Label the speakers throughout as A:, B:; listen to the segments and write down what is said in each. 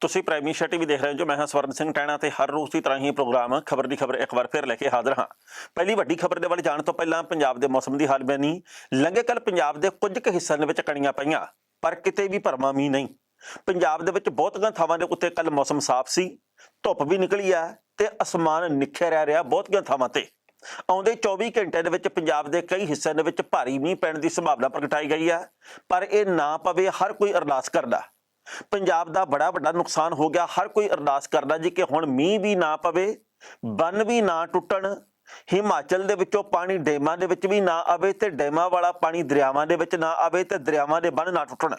A: ਤੁਸੀਂ prime Asia TV ਦੇਖ ਰਹੇ ਹੋ ਜੋ ਮੈਂ ਹਾਂ ਸਵਰਨ ਸਿੰਘ ਟੈਣਾ ਤੇ ਹਰ ਰੋਜ਼ ਦੀ ਤਰ੍ਹਾਂ ਹੀ ਪ੍ਰੋਗਰਾਮ ਖਬਰ ਦੀ ਖਬਰ ਇੱਕ ਵਾਰ ਫਿਰ ਲੈ ਕੇ ਹਾਜ਼ਰ ਹਾਂ। ਪਹਿਲੀ ਵੱਡੀ ਖਬਰ ਦੇ ਵੱਲ ਜਾਣ ਤੋਂ ਪਹਿਲਾਂ ਪੰਜਾਬ ਦੇ ਮੌਸਮ ਦੀ ਹਾਲ ਹਾਲਬਿਆਨੀ ਲੰਘੇ ਕੱਲ ਪੰਜਾਬ ਦੇ ਕੁਝ ਕੁ ਹਿੱਸਿਆਂ ਦੇ ਵਿੱਚ ਕਣੀਆਂ ਪਈਆਂ, ਪਰ ਕਿਤੇ ਵੀ ਭਰਮਾ ਮੀਂਹ ਨਹੀਂ। ਪੰਜਾਬ ਦੇ ਵਿੱਚ ਬਹੁਤੀਆਂ ਥਾਵਾਂ ਦੇ ਉੱਤੇ ਕੱਲ ਮੌਸਮ ਸਾਫ਼ ਸੀ। ਧੁੱਪ ਵੀ ਨਿਕਲੀ ਆ ਤੇ ਅਸਮਾਨ ਨਿਖਰਿਆ ਰਿਹਾ ਬਹੁਤੀਆਂ ਥਾਵਾਂ ਤੇ। ਆਉਂਦੇ 24 ਘੰਟਿਆਂ ਦੇ ਵਿੱਚ ਪੰਜਾਬ ਦੇ ਕਈ ਹਿੱਸਿਆਂ ਦੇ ਵਿੱਚ ਭਾਰੀ ਮੀਂਹ ਪੈਣ ਦੀ ਸੰਭਾਵਨਾ ਪ੍ਰਗਟਾਈ ਗਈ ਹੈ ਪਰ ਇਹ ਨਾ ਪਵੇ ਹਰ ਕੋਈ ਅਰਦਾਸ ਕਰਦਾ। ਪੰਜਾਬ ਦਾ ਬੜਾ ਵੱਡਾ ਨੁਕਸਾਨ ਹੋ ਗਿਆ। ਹਰ ਕੋਈ ਅਰਦਾਸ ਕਰਦਾ ਜੀ ਕਿ ਹੁਣ ਮੀਂਹ ਵੀ ਨਾ ਪਵੇ, ਬੰਨ ਵੀ ਨਾ ਟੁੱਟਣ, ਹਿਮਾਚਲ ਦੇ ਵਿੱਚੋਂ ਪਾਣੀ ਡੈਮਾਂ ਦੇ ਵਿੱਚ ਵੀ ਨਾ ਆਵੇ ਤੇ ਡੈਮਾਂ ਵਾਲਾ ਪਾਣੀ ਦਰਿਆਵਾਂ ਦੇ ਵਿੱਚ ਨਾ ਆਵੇ ਤੇ ਦਰਿਆਵਾਂ ਦੇ ਬੰਨ ਨਾ ਟੁੱਟਣ।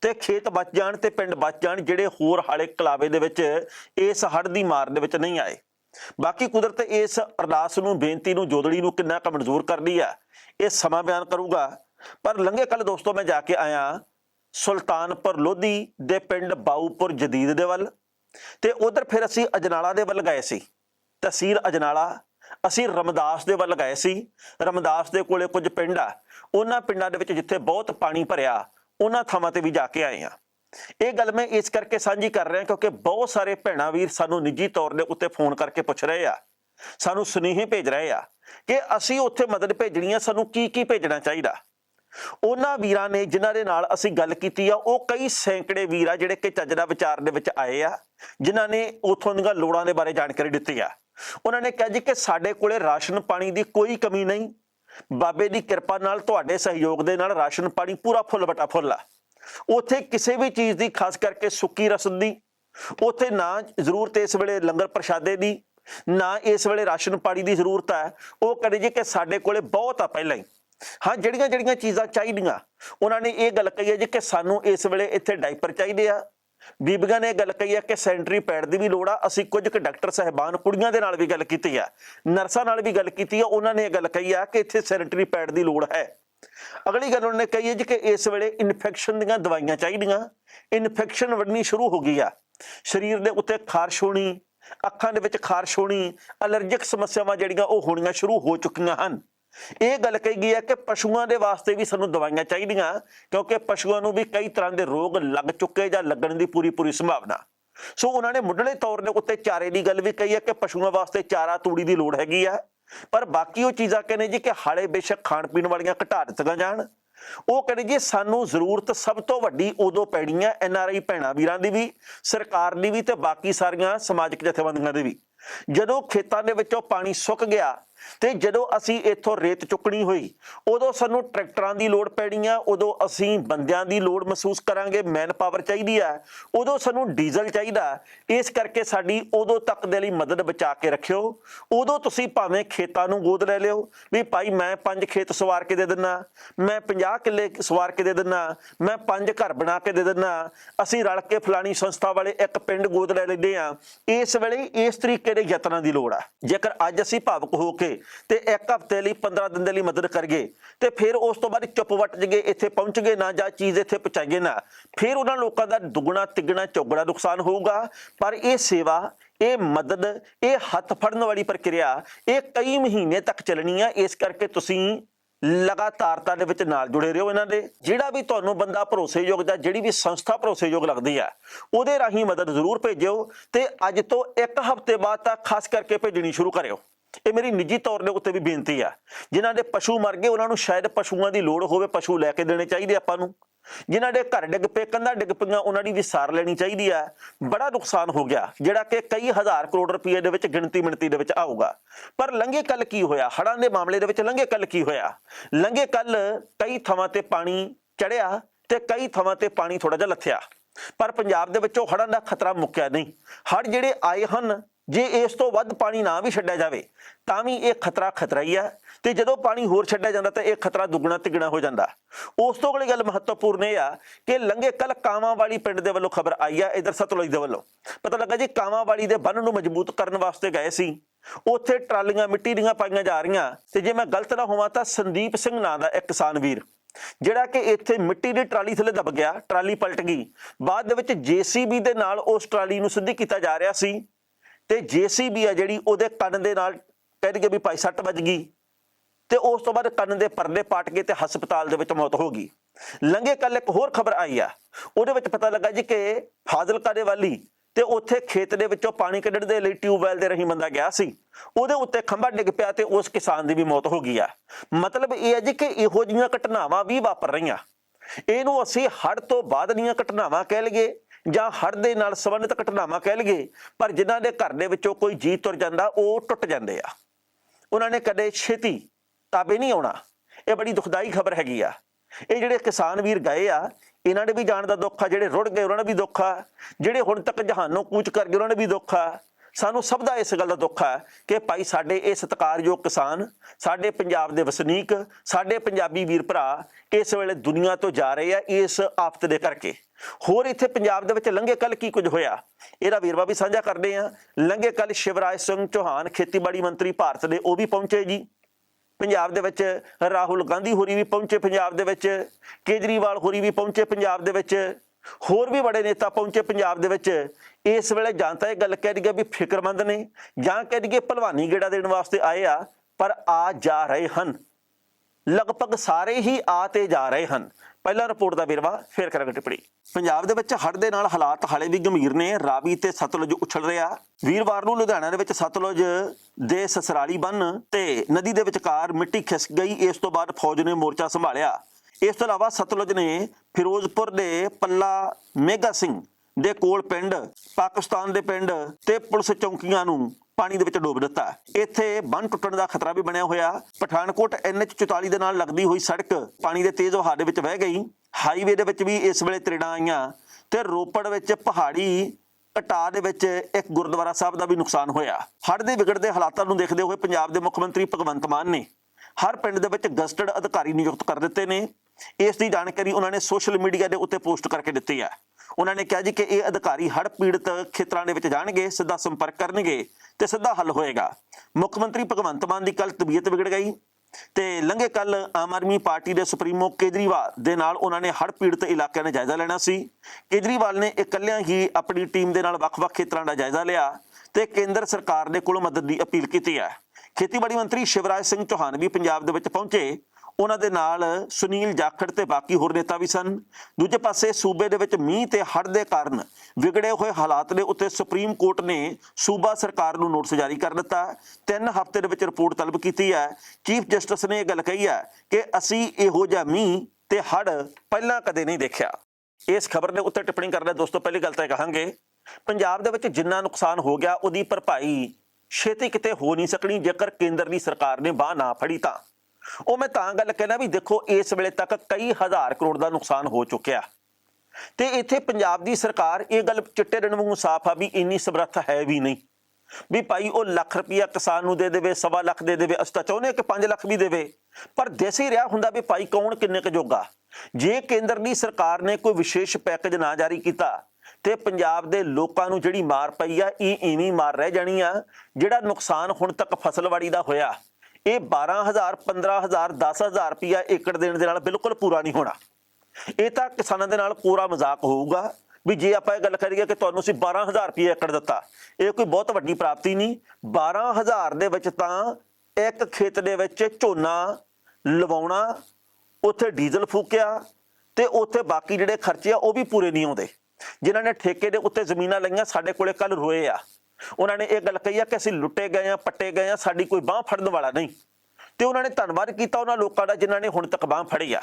A: ਤੇ ਖੇਤ ਬਚ ਜਾਣ ਤੇ ਪਿੰਡ ਬਚ ਜਾਣ, ਜਿਹੜੇ ਹੋਰ ਹਾਲੇ ਕਲਾਵੇ ਦੇ ਵਿੱਚ ਇਸ ਹੜ੍ਹ ਦੀ ਮਾਰ ਦੇ ਵਿੱਚ ਨਹੀਂ ਆਏ। ਬਾਕੀ ਕੁਦਰਤ ਇਸ ਅਰਦਾਸ ਨੂੰ, ਬੇਨਤੀ ਨੂੰ, ਜੋਦੜੀ ਨੂੰ ਕਿੰਨਾ ਕੁ ਮਨਜ਼ੂਰ ਕਰਦੀ ਆ ਇਹ ਸਮਾਂ ਬਿਆਨ ਕਰੂਗਾ। ਪਰ ਲੰਘੇ ਕੱਲ ਦੋਸਤੋ ਮੈਂ ਜਾ ਕੇ ਆਇਆ ਸੁਲਤਾਨਪੁਰ ਲੋਧੀ ਦੇ ਪਿੰਡ ਬਾਊਪੁਰ ਜਦੀਦ ਦੇ ਵੱਲ ਤੇ ਉਧਰ ਫਿਰ ਅਸੀਂ ਅਜਨਾਲਾ ਦੇ ਵੱਲ ਗਏ ਸੀ। ਤਹਿਸੀਲ ਅਜਨਾਲਾ, ਅਸੀਂ ਰਮਦਾਸ ਦੇ ਵੱਲ ਗਏ ਸੀ। ਰਮਦਾਸ ਦੇ ਕੋਲੇ ਕੁਝ ਪਿੰਡ ਆ। ਉਹਨਾਂ ਪਿੰਡਾਂ ਦੇ ਵਿੱਚ ਜਿੱਥੇ ਬਹੁਤ ਪਾਣੀ ਭਰਿਆ, ਉਹਨਾਂ ਥਾਵਾਂ ਤੇ ਵੀ ਜਾ ਕੇ ਆਏ ਆ ਇਹ ਗੱਲ ਮੈਂ ਇਸ ਕਰਕੇ ਸਾਂਝੀ ਕਰ ਰਿਹਾ ਕਿਉਂਕਿ ਬਹੁਤ ਸਾਰੇ ਭੈਣਾ ਵੀਰ ਸਾਨੂੰ ਨਿੱਜੀ ਤੌਰ ਦੇ ਉੱਤੇ ਫੋਨ ਕਰਕੇ ਪੁੱਛ ਰਹੇ ਆ। ਸਾਨੂੰ ਸੁਨੇਹੇ ਭੇਜ ਰਹੇ ਆ ਕਿ ਅਸੀਂ ਉੱਥੇ ਮਦਦ ਭੇਜਣੀ ਆ, ਸਾਨੂੰ ਕੀ ਕੀ ਭੇਜਣਾ ਚਾਹੀਦਾ? ਉਹਨਾਂ ਵੀਰਾਂ ਨੇ ਜਿਨ੍ਹਾਂ ਦੇ ਨਾਲ ਅਸੀਂ ਗੱਲ ਕੀਤੀ ਆ, ਉਹ ਕਈ ਸੈਂਕੜੇ ਵੀਰ ਆ ਜਿਹੜੇ ਕਿ ਚੱਜ ਵਿਚਾਰ ਦੇ ਵਿੱਚ ਆਏ ਆ, ਜਿਨ੍ਹਾਂ ਨੇ ਉਥੋਂ ਦੀਆਂ ਲੋੜਾਂ ਦੇ ਬਾਰੇ ਜਾਣਕਾਰੀ ਦਿੱਤੀ ਆ। ਉਹਨਾਂ ਨੇ ਕਿਹਾ ਜੀ ਕਿ ਸਾਡੇ ਕੋਲੇ ਰਾਸ਼ਨ ਪਾਣੀ ਦੀ ਕੋਈ ਕਮੀ ਨਹੀਂ। ਬਾਬੇ ਦੀ ਕਿਰਪਾ ਨਾਲ ਤੁਹਾਡੇ ਸਹਿਯੋਗ ਦੇ ਨਾਲ ਰਾਸ਼ਨ ਪਾਣੀ ਪੂਰਾ ਫੁੱਲ ਬਟਾ ਫੁੱਲ ਆ। ਉੱਥੇ ਕਿਸੇ ਵੀ ਚੀਜ਼ ਦੀ ਖਾਸ ਕਰਕੇ ਸੁੱਕੀ ਰਸਦ ਦੀ, ਉੱਥੇ ਨਾ ਜ਼ਰੂਰਤ ਇਸ ਵੇਲੇ ਲੰਗਰ ਪ੍ਰਸ਼ਾਦੇ ਦੀ, ਨਾ ਇਸ ਵੇਲੇ ਰਾਸ਼ਨ ਪਾਣੀ ਦੀ ਜ਼ਰੂਰਤ ਹੈ ਉਹ ਕਹਿੰਦੇ ਜੀ ਕਿ ਸਾਡੇ ਕੋਲੇ ਬਹੁਤ ਆ ਪਹਿਲਾਂ ਹੀ। ਹਾਂ, ਜਿਹੜੀਆਂ ਜਿਹੜੀਆਂ ਚੀਜ਼ਾਂ ਚਾਹੀਦੀਆਂ। ਉਹਨਾਂ ਨੇ ਇਹ ਗੱਲ ਕਹੀ ਹੈ ਜੀ ਕਿ ਸਾਨੂੰ ਇਸ ਵੇਲੇ ਇੱਥੇ ਡਾਈਪਰ ਚਾਹੀਦੇ ਆ। ਬੀਬੀਆਂ ਨੇ ਇਹ ਗੱਲ ਕਹੀ ਹੈ ਕਿ ਸੈਂਟਰੀ ਪੈਡ ਦੀ ਵੀ ਲੋੜ ਆ। ਅਸੀਂ ਕੁਝ ਕੁ ਡਾਕਟਰ ਸਹਿਬਾਨ ਕੁੜੀਆਂ ਦੇ ਨਾਲ ਵੀ ਗੱਲ ਕੀਤੀ ਆ। ਨਰਸਾਂ ਨਾਲ ਵੀ ਗੱਲ ਕੀਤੀ ਆ। ਉਹਨਾਂ ਨੇ ਇਹ ਗੱਲ ਕਹੀ ਆ ਕਿ ਇੱਥੇ ਸੈਂਟਰੀ ਪੈਡ ਦੀ ਲੋੜ ਹੈ। ਅਗਲੀ ਗੱਲ ਉਹਨਾਂ ਨੇ ਕਹੀ ਹੈ ਜੀ ਕਿ ਇਸ ਵੇਲੇ ਇਨਫੈਕਸ਼ਨ ਦੀਆਂ ਦਵਾਈਆਂ ਚਾਹੀਦੀਆਂ। ਇਨਫੈਕਸ਼ਨ ਵਧਣੀ ਸ਼ੁਰੂ ਹੋ ਗਈ ਆ। ਸਰੀਰ ਦੇ ਉੱਤੇ ਖਾਰਸ਼ ਹੋਣੀ, ਅੱਖਾਂ ਦੇ ਵਿੱਚ ਖਾਰਸ਼ ਹੋਣੀ ਅਲਰਜਿਕ ਸਮੱਸਿਆਵਾਂ ਜਿਹੜੀਆਂ ਉਹ ਹੋਣੀਆਂ ਸ਼ੁਰੂ ਹੋ ਚੁੱਕੀਆਂ ਹਨ। ਇਹ ਗੱਲ ਕਹੀ ਗਈ ਹੈ ਕਿ ਪਸ਼ੂਆਂ ਦੇ ਵਾਸਤੇ ਵੀ ਸਾਨੂੰ ਦਵਾਈਆਂ ਚਾਹੀਦੀਆਂ, ਕਿਉਂਕਿ ਪਸ਼ੂਆਂ ਨੂੰ ਵੀ ਕਈ ਤਰ੍ਹਾਂ ਦੇ ਰੋਗ ਲੱਗ ਚੁੱਕੇ ਜਾਂ ਲੱਗਣ ਦੀ ਪੂਰੀ ਪੂਰੀ ਸੰਭਾਵਨਾ। ਸੋ ਉਹਨਾਂ ਨੇ ਮੁੱਢਲੇ ਤੌਰ ਦੇ ਉੱਤੇ ਚਾਰੇ ਦੀ ਗੱਲ ਵੀ ਕਹੀ ਹੈ ਕਿ ਪਸ਼ੂਆਂ ਵਾਸਤੇ ਚਾਰਾ ਤੂੜੀ ਦੀ ਲੋੜ ਹੈਗੀ ਆ ਪਰ ਬਾਕੀ ਉਹ ਚੀਜ਼ਾਂ ਕਹਿੰਦੇ ਜੀ ਕਿ ਹਾਲੇ ਬੇਸ਼ੱਕ ਖਾਣ ਪੀਣ ਵਾਲੀਆਂ ਘਟਾ ਦਿੱਤੀਆਂ ਜਾਣ। ਉਹ ਕਹਿੰਦੇ ਜੀ ਸਾਨੂੰ ਜ਼ਰੂਰਤ ਸਭ ਤੋਂ ਵੱਡੀ ਉਦੋਂ ਪੈਣੀ ਹੈ ਐਨ ਆਰ ਆਈ ਭੈਣਾਂ ਵੀਰਾਂ ਦੀ ਵੀ, ਸਰਕਾਰ ਦੀ ਵੀ ਤੇ ਬਾਕੀ ਸਾਰੀਆਂ ਸਮਾਜਿਕ ਜਥੇਬੰਦੀਆਂ ਦੀ ਵੀ। ਜਦੋਂ ਖੇਤਾਂ ਦੇ ਵਿੱਚੋਂ ਪਾਣੀ ਸੁੱਕ ਗਿਆ ਤੇ ਜਦੋਂ ਅਸੀਂ ਇੱਥੋਂ ਰੇਤ ਚੁੱਕਣੀ ਹੋਈ, ਉਦੋਂ ਸਾਨੂੰ ਟਰੈਕਟਰਾਂ ਦੀ ਲੋੜ ਪੈਣੀ ਆ, ਉਦੋਂ ਅਸੀਂ ਬੰਦਿਆਂ ਦੀ ਲੋੜ ਮਹਿਸੂਸ ਕਰਾਂਗੇ ਮੈਨ ਪਾਵਰ ਚਾਹੀਦੀ ਆ, ਉਦੋਂ ਸਾਨੂੰ ਡੀਜ਼ਲ ਚਾਹੀਦਾ, ਇਸ ਕਰਕੇ ਸਾਡੀ ਉਦੋਂ ਤੱਕ ਦੇ ਲਈ ਮਦਦ ਬਚਾ ਕੇ ਰੱਖਿਓ। ਉਦੋਂ ਤੁਸੀਂ ਭਾਵੇਂ ਖੇਤਾਂ ਨੂੰ ਗੋਦ ਲੈ ਲਿਓ, ਵੀ ਭਾਈ ਮੈਂ ਪੰਜ ਖੇਤ ਸਵਾਰ ਕੇ ਦੇ ਦਿੰਨਾ, ਮੈਂ 50 ਕਿੱਲੇ ਸਵਾਰ ਕੇ ਦੇ ਦਿੰਨਾ, ਮੈਂ ਪੰਜ ਘਰ ਬਣਾ ਕੇ ਦੇ ਦਿੰਨਾ, ਅਸੀਂ ਰਲ ਕੇ ਫਲਾਣੀ ਸੰਸਥਾ ਵਾਲੇ ਇੱਕ ਪਿੰਡ ਗੋਦ ਲੈ ਲੈਂਦੇ ਆ, ਇਸ ਵੇਲੇ ਇਸ ਤਰੀਕੇ ਦੇ ਯਤਨਾਂ ਦੀ ਲੋੜ ਆ। ਜੇਕਰ ਅੱਜ ਅਸੀਂ ਭਾਵਕ ਹੋ ਕੇ ਤੇ ਇੱਕ ਹਫ਼ਤੇ ਲਈ 15 ਦਿਨ ਦੇ ਲਈ ਮਦਦ ਕਰੀਏ ਤੇ ਫਿਰ ਉਸ ਤੋਂ ਬਾਅਦ ਚੁੱਪ ਵੱਟ ਜਗੇ ਇੱਥੇ ਪਹੁੰਚ ਗਏ ਨਾ ਜਾਂ ਚੀਜ਼ ਇੱਥੇ ਪਹੁੰਚਾਈਏ ਨਾ, ਫਿਰ ਉਹਨਾਂ ਲੋਕਾਂ ਦਾ ਦੁੱਗਣਾ, ਤਿੱਗਣਾ, ਚੌਗਣਾ ਨੁਕਸਾਨ ਹੋਊਗਾ। ਪਰ ਇਹ ਸੇਵਾ, ਇਹ ਮਦਦ, ਇਹ ਹੱਥ ਫੜਨ ਵਾਲੀ ਪ੍ਰਕਿਰਿਆ, ਇਹ ਕਈ ਮਹੀਨੇ ਤੱਕ ਚੱਲਣੀ ਆ। ਇਸ ਕਰਕੇ ਤੁਸੀਂ ਲਗਾਤਾਰਤਾ ਦੇ ਵਿੱਚ ਨਾਲ ਜੁੜੇ ਰਹੋ ਇਹਨਾਂ ਦੇ। ਜਿਹੜਾ ਵੀ ਤੁਹਾਨੂੰ ਬੰਦਾ ਭਰੋਸੇਯੋਗ ਜਾਂ ਜਿਹੜੀ ਵੀ ਸੰਸਥਾ ਭਰੋਸੇਯੋਗ ਲੱਗਦੀ ਆ, ਉਹਦੇ ਰਾਹੀਂ ਮਦਦ ਜ਼ਰੂਰ ਭੇਜਿਓ ਤੇ ਅੱਜ ਤੋਂ ਇੱਕ ਹਫ਼ਤੇ ਬਾਅਦ ਤੱਕ ਖਾਸ ਕਰਕੇ ਭੇਜਣੀ ਸ਼ੁਰੂ ਕਰਿਓ। ਇਹ ਮੇਰੀ ਨਿੱਜੀ ਤੌਰ ਦੇ ਉੱਤੇ ਵੀ ਬੇਨਤੀ ਆ। ਜਿਨ੍ਹਾਂ ਦੇ ਪਸ਼ੂ ਮਰ ਗਏ, ਉਹਨਾਂ ਨੂੰ ਸ਼ਾਇਦ ਪਸ਼ੂਆਂ ਦੀ ਲੋੜ ਹੋਵੇ, ਪਸ਼ੂ ਲੈ ਕੇ ਦੇਣੇ ਚਾਹੀਦੇ ਆਪਾਂ ਨੂੰ। ਜਿਨ੍ਹਾਂ ਦੇ ਘਰ ਡਿੱਗ ਪਏ, ਕੰਧਾਂ ਡਿੱਗ ਪਈਆਂ, ਉਹਨਾਂ ਦੀ ਵੀ ਸਾਰ ਲੈਣੀ ਚਾਹੀਦੀ ਆ। ਬੜਾ ਨੁਕਸਾਨ ਹੋ ਗਿਆ, ਜਿਹੜਾ ਕਿ ਕਈ ਹਜ਼ਾਰ ਕਰੋੜ ਰੁਪਏ ਦੇ ਵਿੱਚ ਗਿਣਤੀ ਮਿਣਤੀ ਦੇ ਵਿੱਚ ਆਊਗਾ। ਪਰ ਲੰਘੇ ਕੱਲ ਕੀ ਹੋਇਆ? ਹੜਾਂ ਦੇ ਮਾਮਲੇ ਦੇ ਵਿੱਚ ਲੰਘੇ ਕੱਲ ਕੀ ਹੋਇਆ? ਲੰਘੇ ਕੱਲ ਕਈ ਥਾਵਾਂ ਤੇ ਪਾਣੀ ਚੜਿਆ ਤੇ ਕਈ ਥਾਵਾਂ ਤੇ ਪਾਣੀ ਥੋੜਾ ਜਿਹਾ ਲੱਥਿਆ। ਪਰ ਪੰਜਾਬ ਦੇ ਵਿੱਚੋਂ ਹੜ੍ਹਾਂ ਦਾ ਖਤਰਾ ਮੁੱਕਿਆ ਨਹੀਂ। ਹੜ੍ਹ ਜਿਹੜੇ ਆਏ ਹਨ ਜੇ ਇਸ ਤੋਂ ਵੱਧ ਪਾਣੀ ਨਾ ਵੀ ਛੱਡਿਆ ਜਾਵੇ, ਤਾਂ ਵੀ ਇਹ ਖਤਰਾ ਖਤਰਾ ਹੀ ਆ। ਤੇ ਜਦੋਂ ਪਾਣੀ ਹੋਰ ਛੱਡਿਆ ਜਾਂਦਾ, ਤਾਂ ਇਹ ਖਤਰਾ ਦੁੱਗਣਾ ਤਿੱਗਣਾ ਹੋ ਜਾਂਦਾ। ਉਸ ਤੋਂ ਅਗਲੀ ਗੱਲ ਮਹੱਤਵਪੂਰਨ ਇਹ ਆ ਕਿ ਲੰਗੇ ਕੱਲ ਕਾਵਾਂ ਵਾਲੀ ਪਿੰਡ ਦੇ ਵੱਲੋਂ ਖਬਰ ਆਈ ਆ, ਇਧਰ ਸਤਲੁਜ ਦੇ ਵੱਲੋਂ। ਪਤਾ ਲੱਗਾ ਜੀ ਕਾਵਾਂ ਵਾਲੀ ਦੇ ਬੰਨ ਨੂੰ ਮਜ਼ਬੂਤ ਕਰਨ ਵਾਸਤੇ ਗਏ ਸੀ। ਉੱਥੇ ਟਰਾਲੀਆਂ, ਮਿੱਟੀ ਦੀਆਂ ਪਾਈਆਂ ਜਾ ਰਹੀਆਂ। ਤੇ ਜੇ ਮੈਂ ਗਲਤ ਨਾ ਹੋਵਾਂ, ਤਾਂ ਸੰਦੀਪ ਸਿੰਘ ਨਾਂ ਦਾ ਇੱਕ ਕਿਸਾਨ ਵੀਰ, ਜਿਹੜਾ ਕਿ ਇੱਥੇ ਮਿੱਟੀ ਦੀ ਟਰਾਲੀ ਥੱਲੇ ਦਬ ਗਿਆ, ਟਰਾਲੀ ਪਲਟ ਗਈ। ਬਾਅਦ ਦੇ ਵਿੱਚ ਜੀਸੀਬੀ ਦੇ ਨਾਲ ਉਸ ਟਰਾਲੀ ਨੂੰ ਸਿੱਧੀ ਕੀਤਾ ਜਾ ਰਿਹਾ ਸੀ। ਤੇ ਜੀਸੀਬੀ ਆ ਜਿਹੜੀ, ਉਹਦੇ ਕੰਨ ਦੇ ਨਾਲ ਕਹਿ ਦਈਏ ਵੀ ਭਾਈ ਸੱਟ ਵੱਜ ਗਈ। ਤੇ ਉਸ ਤੋਂ ਬਾਅਦ ਕੰਨ ਦੇ ਪਰਦੇ ਪਾਟ ਗਏ ਤੇ ਹਸਪਤਾਲ ਦੇ ਵਿੱਚ ਮੌਤ ਹੋ ਗਈ। ਲੰਘੇ ਕੱਲ ਇੱਕ ਹੋਰ ਖਬਰ ਆਈ ਆ। ਉਹਦੇ ਵਿੱਚ ਪਤਾ ਲੱਗਾ ਜੀ ਕਿ ਫਾਜ਼ਿਲਕਾ ਦੇ ਵਾਲੀ ਤੇ ਉੱਥੇ ਖੇਤ ਦੇ ਵਿੱਚੋਂ ਪਾਣੀ ਕੱਢਣ ਦੇ ਲਈ ਟਿਊਬਵੈਲ ਦੇ ਰਹੀ ਬੰਦਾ ਗਿਆ ਸੀ। ਉਹਦੇ ਉੱਤੇ ਖੰਭਾ ਡਿੱਗ ਪਿਆ ਤੇ ਉਸ ਕਿਸਾਨ ਦੀ ਵੀ ਮੌਤ ਹੋ ਗਈ ਆ। ਮਤਲਬ ਇਹ ਹੈ ਜੀ ਕਿ ਇਹੋ ਜਿਹੀਆਂ ਘਟਨਾਵਾਂ ਵੀ ਵਾਪਰ ਰਹੀਆਂ। ਇਹਨੂੰ ਅਸੀਂ ਹੜ੍ਹ ਤੋਂ ਬਾਅਦ ਦੀਆਂ ਘਟਨਾਵਾਂ ਕਹਿ ਲਈਏ। ਜਾਂ ਹੜ੍ਹ ਦੇ ਨਾਲ ਸੰਬੰਧਿਤ ਘਟਨਾਵਾਂ ਕਹਿ ਲਈਏ, ਪਰ ਜਿਨ੍ਹਾਂ ਦੇ ਘਰ ਦੇ ਵਿੱਚੋਂ ਕੋਈ ਜੀ ਤੁਰ ਜਾਂਦਾ, ਉਹ ਟੁੱਟ ਜਾਂਦੇ ਆ। ਉਹਨਾਂ ਨੇ ਕਦੇ ਛੇਤੀ ਤਾਬੇ ਨਹੀਂ ਆਉਣਾ। ਇਹ ਬੜੀ ਦੁਖਦਾਈ ਖਬਰ ਹੈਗੀ ਆ। ਇਹ ਜਿਹੜੇ ਕਿਸਾਨ ਵੀਰ ਗਏ ਆ, ਇਹਨਾਂ ਨੇ ਵੀ ਜਾਣ ਦਾ ਦੁੱਖ ਆ, ਜਿਹੜੇ ਰੁੜ ਗਏ, ਉਹਨਾਂ ਨੇ ਵੀ ਦੁੱਖ ਆ। ਜਿਹੜੇ ਹੁਣ ਤੱਕ ਜਹਾਨੋਂ ਕੂਚ ਕਰ ਗਏ, ਉਹਨਾਂ ਨੇ ਵੀ ਦੁੱਖ ਆ। ਸਾਨੂੰ ਸਭ ਦਾ ਇਸ ਗੱਲ ਦਾ ਦੁੱਖ ਆ ਕਿ ਭਾਈ ਸਾਡੇ ਇਹ ਸਤਿਕਾਰਯੋਗ ਕਿਸਾਨ, ਸਾਡੇ ਪੰਜਾਬ ਦੇ ਵਸਨੀਕ, ਸਾਡੇ ਪੰਜਾਬੀ ਵੀਰ ਭਰਾ ਇਸ ਵੇਲੇ ਦੁਨੀਆ ਤੋਂ ਜਾ ਰਹੇ ਆ ਇਸ ਆਫਤ ਦੇ ਕਰਕੇ। ਹੋਰ ਇੱਥੇ ਪੰਜਾਬ ਦੇ ਵਿੱਚ ਲੰਘੇ ਕੱਲ ਕੀ ਕੁਝ ਹੋਇਆ? ਇਹਦਾ ਵੇਰਵਾ ਵੀ ਸਾਂਝਾ ਕਰਦੇ ਆ ਲੰਘੇ ਕੱਲ ਸ਼ਿਵਰਾਜ ਸਿੰਘ ਚੌਹਾਨ, ਖੇਤੀਬਾੜੀ ਮੰਤਰੀ ਭਾਰਤ ਦੇ, ਉਹ ਵੀ ਪਹੁੰਚੇ ਜੀ। ਪੰਜਾਬ ਦੇ ਵਿੱਚ ਰਾਹੁਲ ਗਾਂਧੀ ਹੋਰੀ ਵੀ ਪਹੁੰਚੇ ਪੰਜਾਬ ਦੇ ਵਿੱਚ, ਕੇਜਰੀਵਾਲ ਹੋਰੀ ਵੀ ਪਹੁੰਚੇ ਪੰਜਾਬ ਦੇ ਵਿੱਚ, ਹੋਰ ਵੀ ਬੜੇ ਨੇਤਾ ਪਹੁੰਚੇ ਪੰਜਾਬ ਦੇ ਵਿੱਚ। ਇਸ ਵੇਲੇ ਜਾਂ ਤਾਂ ਇਹ ਗੱਲ ਕਹਿ ਦਈਏ ਵੀ ਫਿਕਰਮੰਦ ਨੇ, ਜਾਂ ਕਹਿ ਦਈਏ ਭਲਵਾਨੀ ਗੇੜਾ ਦੇਣ ਵਾਸਤੇ ਆਏ ਆ, ਪਰ ਆ ਜਾ ਰਹੇ ਹਨ। ਲਗਭਗ ਸਾਰੇ ਹੀ ਆ ਤੇ ਜਾ ਰਹੇ ਹਨ। ਪਹਿਲਾ ਰਿਪੋਰਟ ਦਾ ਵੇਰਵਾ ਫੇਰ ਕਰਾਂਗੇ ਟਿੱਪਣੀ। ਪੰਜਾਬ ਦੇ ਵਿੱਚ ਹੜ੍ਹ ਦੇ ਨਾਲ ਹਾਲਾਤ ਹਾਲੇ ਵੀ ਗੰਭੀਰ ਨੇ। ਰਾਵੀ ਤੇ ਸਤਲੁਜ ਉਛਲ ਰਿਹਾ। ਵੀਰਵਾਰ ਨੂੰ ਲੁਧਿਆਣਾ ਦੇ ਵਿੱਚ ਸਤਲੁਜ ਦੇ ਸਸਰਾਲੀ ਬੰਨ ਤੇ ਨਦੀ ਦੇ ਵਿਚਕਾਰ ਮਿੱਟੀ ਖਿਸਕ ਗਈ। ਇਸ ਤੋਂ ਬਾਅਦ ਫੌਜ ਨੇ ਮੋਰਚਾ ਸੰਭਾਲਿਆ। ਇਸ ਤੋਂ ਇਲਾਵਾ ਸਤਲੁਜ ਨੇ ਫਿਰੋਜ਼ਪੁਰ ਦੇ ਪੱਲਾ ਮੇਗਾ ਸਿੰਘ ਦੇ ਕੋਲ ਪਿੰਡ, ਪਾਕਿਸਤਾਨ ਦੇ ਪਿੰਡ ਤੇ ਪੁਲਿਸ ਚੌਕੀਆਂ ਨੂੰ ਪਾਣੀ ਦੇ ਵਿੱਚ ਡੋਬ ਦਿੱਤਾ। ਇੱਥੇ ਬੰਨ ਟੁੱਟਣ ਦਾ ਖਤਰਾ ਵੀ ਬਣਿਆ ਹੋਇਆ। ਪਠਾਨਕੋਟ NH44 ਦੇ ਨਾਲ ਲੱਗਦੀ ਹੋਈ ਸੜਕ ਪਾਣੀ ਦੇ ਤੇਜ਼ ਵਹਾਅ ਦੇ ਵਿੱਚ ਵਹਿ ਗਈ। ਹਾਈਵੇ ਦੇ ਵਿੱਚ ਵੀ ਇਸ ਵੇਲੇ ਤ੍ਰਿੜਾਂ ਆਈਆਂ ਤੇ ਰੋਪੜ ਵਿੱਚ ਪਹਾੜੀ ਘਟਾ ਦੇ ਵਿੱਚ ਇੱਕ ਗੁਰਦੁਆਰਾ ਸਾਹਿਬ ਦਾ ਵੀ ਨੁਕਸਾਨ ਹੋਇਆ। ਹੜ੍ਹ ਦੇ ਵਿਗੜਦੇ ਹਾਲਾਤਾਂ ਨੂੰ ਦੇਖਦੇ ਹੋਏ ਪੰਜਾਬ ਦੇ ਮੁੱਖ ਮੰਤਰੀ ਭਗਵੰਤ ਮਾਨ ਨੇ ਹਰ ਪਿੰਡ ਦੇ ਵਿੱਚ ਗਸਟਡ ਅਧਿਕਾਰੀ ਨਿਯੁਕਤ ਕਰ ਦਿੱਤੇ ਨੇ। ਇਸ ਦੀ ਜਾਣਕਾਰੀ ਉਹਨਾਂ ਨੇ ਸੋਸ਼ਲ ਮੀਡੀਆ ਦੇ ਉੱਤੇ ਪੋਸਟ ਕਰਕੇ ਦਿੱਤੀ ਹੈ। ਉਹਨਾਂ ਨੇ ਕਿਹਾ ਜੀ ਕਿ ਇਹ ਅਧਿਕਾਰੀ ਹੜ੍ਹ ਪੀੜਤ ਖੇਤਰਾਂ ਦੇ ਵਿੱਚ ਜਾਣਗੇ, ਸਿੱਧਾ ਸੰਪਰਕ ਕਰਨਗੇ ਤੇ ਸਿੱਧਾ ਹੱਲ ਹੋਏਗਾ। ਮੁੱਖ ਮੰਤਰੀ ਭਗਵੰਤ ਮਾਨ ਦੀ ਕੱਲ ਤਬੀਅਤ ਵਿਗੜ ਗਈ ਤੇ ਲੰਘੇ ਕੱਲ ਆਮ ਆਦਮੀ ਪਾਰਟੀ ਦੇ ਸੁਪਰੀਮੋ ਕੇਜਰੀਵਾਲ ਦੇ ਨਾਲ ਉਹਨਾਂ ਨੇ ਹੜ੍ਹ ਪੀੜਤ ਇਲਾਕਿਆਂ ਦਾ ਜਾਇਜ਼ਾ ਲੈਣਾ ਸੀ। ਕੇਜਰੀਵਾਲ ਨੇ ਇਕੱਲਿਆਂ ਹੀ ਆਪਣੀ ਟੀਮ ਦੇ ਨਾਲ ਵੱਖ-ਵੱਖ ਖੇਤਰਾਂ ਦਾ ਜਾਇਜ਼ਾ ਲਿਆ ਤੇ ਕੇਂਦਰ ਸਰਕਾਰ ਦੇ ਕੋਲੋਂ ਮਦਦ ਦੀ ਅਪੀਲ ਕੀਤੀ ਹੈ। ਖੇਤੀਬਾੜੀ ਮੰਤਰੀ ਸ਼ਿਵਰਾਜ ਸਿੰਘ ਚੌਹਾਨ ਵੀ ਪੰਜਾਬ ਦੇ ਵਿੱਚ ਪਹੁੰਚੇ। ਉਹਨਾਂ ਦੇ ਨਾਲ ਸੁਨੀਲ ਜਾਖੜ ਤੇ ਬਾਕੀ ਹੋਰ ਨੇਤਾ ਵੀ ਸਨ। ਦੂਜੇ ਪਾਸੇ ਸੂਬੇ ਦੇ ਵਿੱਚ ਮੀਂਹ ਤੇ ਹੜ੍ਹ ਦੇ ਕਾਰਨ ਵਿਗੜੇ ਹੋਏ ਹਾਲਾਤ ਦੇ ਉੱਤੇ ਸੁਪਰੀਮ ਕੋਰਟ ਨੇ ਸੂਬਾ ਸਰਕਾਰ ਨੂੰ ਨੋਟਿਸ ਜਾਰੀ ਕਰ ਦਿੱਤਾ। ਤਿੰਨ ਹਫ਼ਤੇ ਦੇ ਵਿੱਚ ਰਿਪੋਰਟ ਤਲਬ ਕੀਤੀ ਹੈ। ਚੀਫ ਜਸਟਿਸ ਨੇ ਇਹ ਗੱਲ ਕਹੀ ਹੈ ਕਿ ਅਸੀਂ ਇਹੋ ਜਿਹਾ ਮੀਂਹ ਤੇ ਹੜ੍ਹ ਪਹਿਲਾਂ ਕਦੇ ਨਹੀਂ ਦੇਖਿਆ। ਇਸ ਖਬਰ ਦੇ ਉੱਤੇ ਟਿੱਪਣੀ ਕਰਦਾ ਦੋਸਤੋ, ਪਹਿਲੀ ਗੱਲ ਤਾਂ ਇਹ ਕਹਾਂਗੇ, ਪੰਜਾਬ ਦੇ ਵਿੱਚ ਜਿੰਨਾ ਨੁਕਸਾਨ ਹੋ ਗਿਆ, ਉਹਦੀ ਭਰਪਾਈ ਛੇਤੀ ਕਿਤੇ ਹੋ ਨਹੀਂ ਸਕਣੀ। ਜੇਕਰ ਕੇਂਦਰ ਦੀ ਸਰਕਾਰ ਨੇ ਬਾਹ ਨਾ ਫੜੀ ਤਾਂ। ਉਹ ਮੈਂ ਤਾਂ ਗੱਲ ਕਹਿਣਾ ਵੀ ਦੇਖੋ, ਇਸ ਵੇਲੇ ਤੱਕ ਕਈ ਹਜ਼ਾਰ ਕਰੋੜ ਦਾ ਨੁਕਸਾਨ ਹੋ ਚੁੱਕਿਆ। ਤੇ ਇੱਥੇ ਪੰਜਾਬ ਦੀ ਸਰਕਾਰ ਇਹ ਗੱਲ ਚਿੱਟੇ ਰਣ ਵਾਂਗੂ ਸਾਫ਼ ਆ ਵੀ ਇੰਨੀ ਸਮਰੱਥ ਹੈ ਵੀ ਨਹੀਂ। ਵੀ ਭਾਈ ਉਹ ਲੱਖ ਰੁਪਇਆ ਕਿਸਾਨ ਨੂੰ ਦੇ ਦੇਵੇ, ਸਵਾ ਲੱਖ ਦੇ ਦੇਵੇ, ਅਸੀਂ ਤਾਂ ਚਾਹੁੰਦੇ ਹਾਂ ਕਿ 5 ਲੱਖ ਵੀ ਦੇਵੇ। ਪਰ ਦੇਸ ਹੀ ਰਿਹਾ ਹੁੰਦਾ ਵੀ ਭਾਈ ਕੌਣ ਕਿੰਨੇ ਕੁ ਜੋਗਾ। ਜੇ ਕੇਂਦਰ ਦੀ ਸਰਕਾਰ ਨੇ ਕੋਈ ਵਿਸ਼ੇਸ਼ ਪੈਕੇਜ ਨਾ ਜਾਰੀ ਕੀਤਾ, ਤੇ ਪੰਜਾਬ ਦੇ ਲੋਕਾਂ ਨੂੰ ਜਿਹੜੀ ਮਾਰ ਪਈ ਆ, ਇਹ ਇਵੇਂ ਮਾਰ ਰਹਿ ਜਾਣੀ ਆ, ਜਿਹੜਾ ਨੁਕਸਾਨ ਹੁਣ ਤੱਕ ਫਸਲਵਾੜੀ ਦਾ ਹੋਇਆ। ਇਹ 12000 15000 10000 ਰੁਪਇਆ ਏਕੜ ਦੇਣ ਦੇ ਨਾਲ ਬਿਲਕੁਲ ਪੂਰਾ ਨਹੀਂ ਹੋਣਾ। ਇਹ ਤਾਂ ਕਿਸਾਨਾਂ ਦੇ ਨਾਲ ਪੂਰਾ ਮਜ਼ਾਕ ਹੋਊਗਾ ਵੀ ਜੇ ਆਪਾਂ ਇਹ ਗੱਲ ਕਰੀਏ ਕਿ ਤੁਹਾਨੂੰ ਅਸੀਂ 12000 ਰੁਪਏ ਏਕੜ ਦਿੱਤਾ, ਇਹ ਕੋਈ ਬਹੁਤ ਵੱਡੀ ਪ੍ਰਾਪਤੀ ਨਹੀਂ। 12000 ਦੇ ਵਿੱਚ ਤਾਂ ਇੱਕ ਖੇਤ ਦੇ ਵਿੱਚ ਝੋਨਾ ਲਵਾਉਣਾ, ਉੱਥੇ ਡੀਜ਼ਲ ਫੂਕਿਆ ਤੇ ਉੱਥੇ ਬਾਕੀ ਜਿਹੜੇ ਖਰਚੇ ਆ ਉਹ ਵੀ ਪੂਰੇ ਨਹੀਂ ਆਉਂਦੇ। ਜਿਨ੍ਹਾਂ ਨੇ ਠੇਕੇ ਦੇ ਉੱਤੇ ਜ਼ਮੀਨਾਂ ਲਈਆਂ, ਸਾਡੇ ਕੋਲੇ ਕੱਲ ਰੋਏ ਆ। ਉਹਨਾਂ ਨੇ ਇਹ ਗੱਲ ਕਹੀ ਆ ਕਿ ਅਸੀਂ ਲੁੱਟੇ ਗਏ ਆ, ਪੱਟੇ ਗਏ ਆ, ਸਾਡੀ ਕੋਈ ਬਾਹ ਫੜਨ ਵਾਲਾ ਨਹੀਂ। ਤੇ ਉਹਨਾਂ ਨੇ ਧੰਨਵਾਦ ਕੀਤਾ ਉਹਨਾਂ ਲੋਕਾਂ ਦਾ ਜਿਨ੍ਹਾਂ ਨੇ ਹੁਣ ਤੱਕ ਬਾਹ ਫੜੀ ਆ।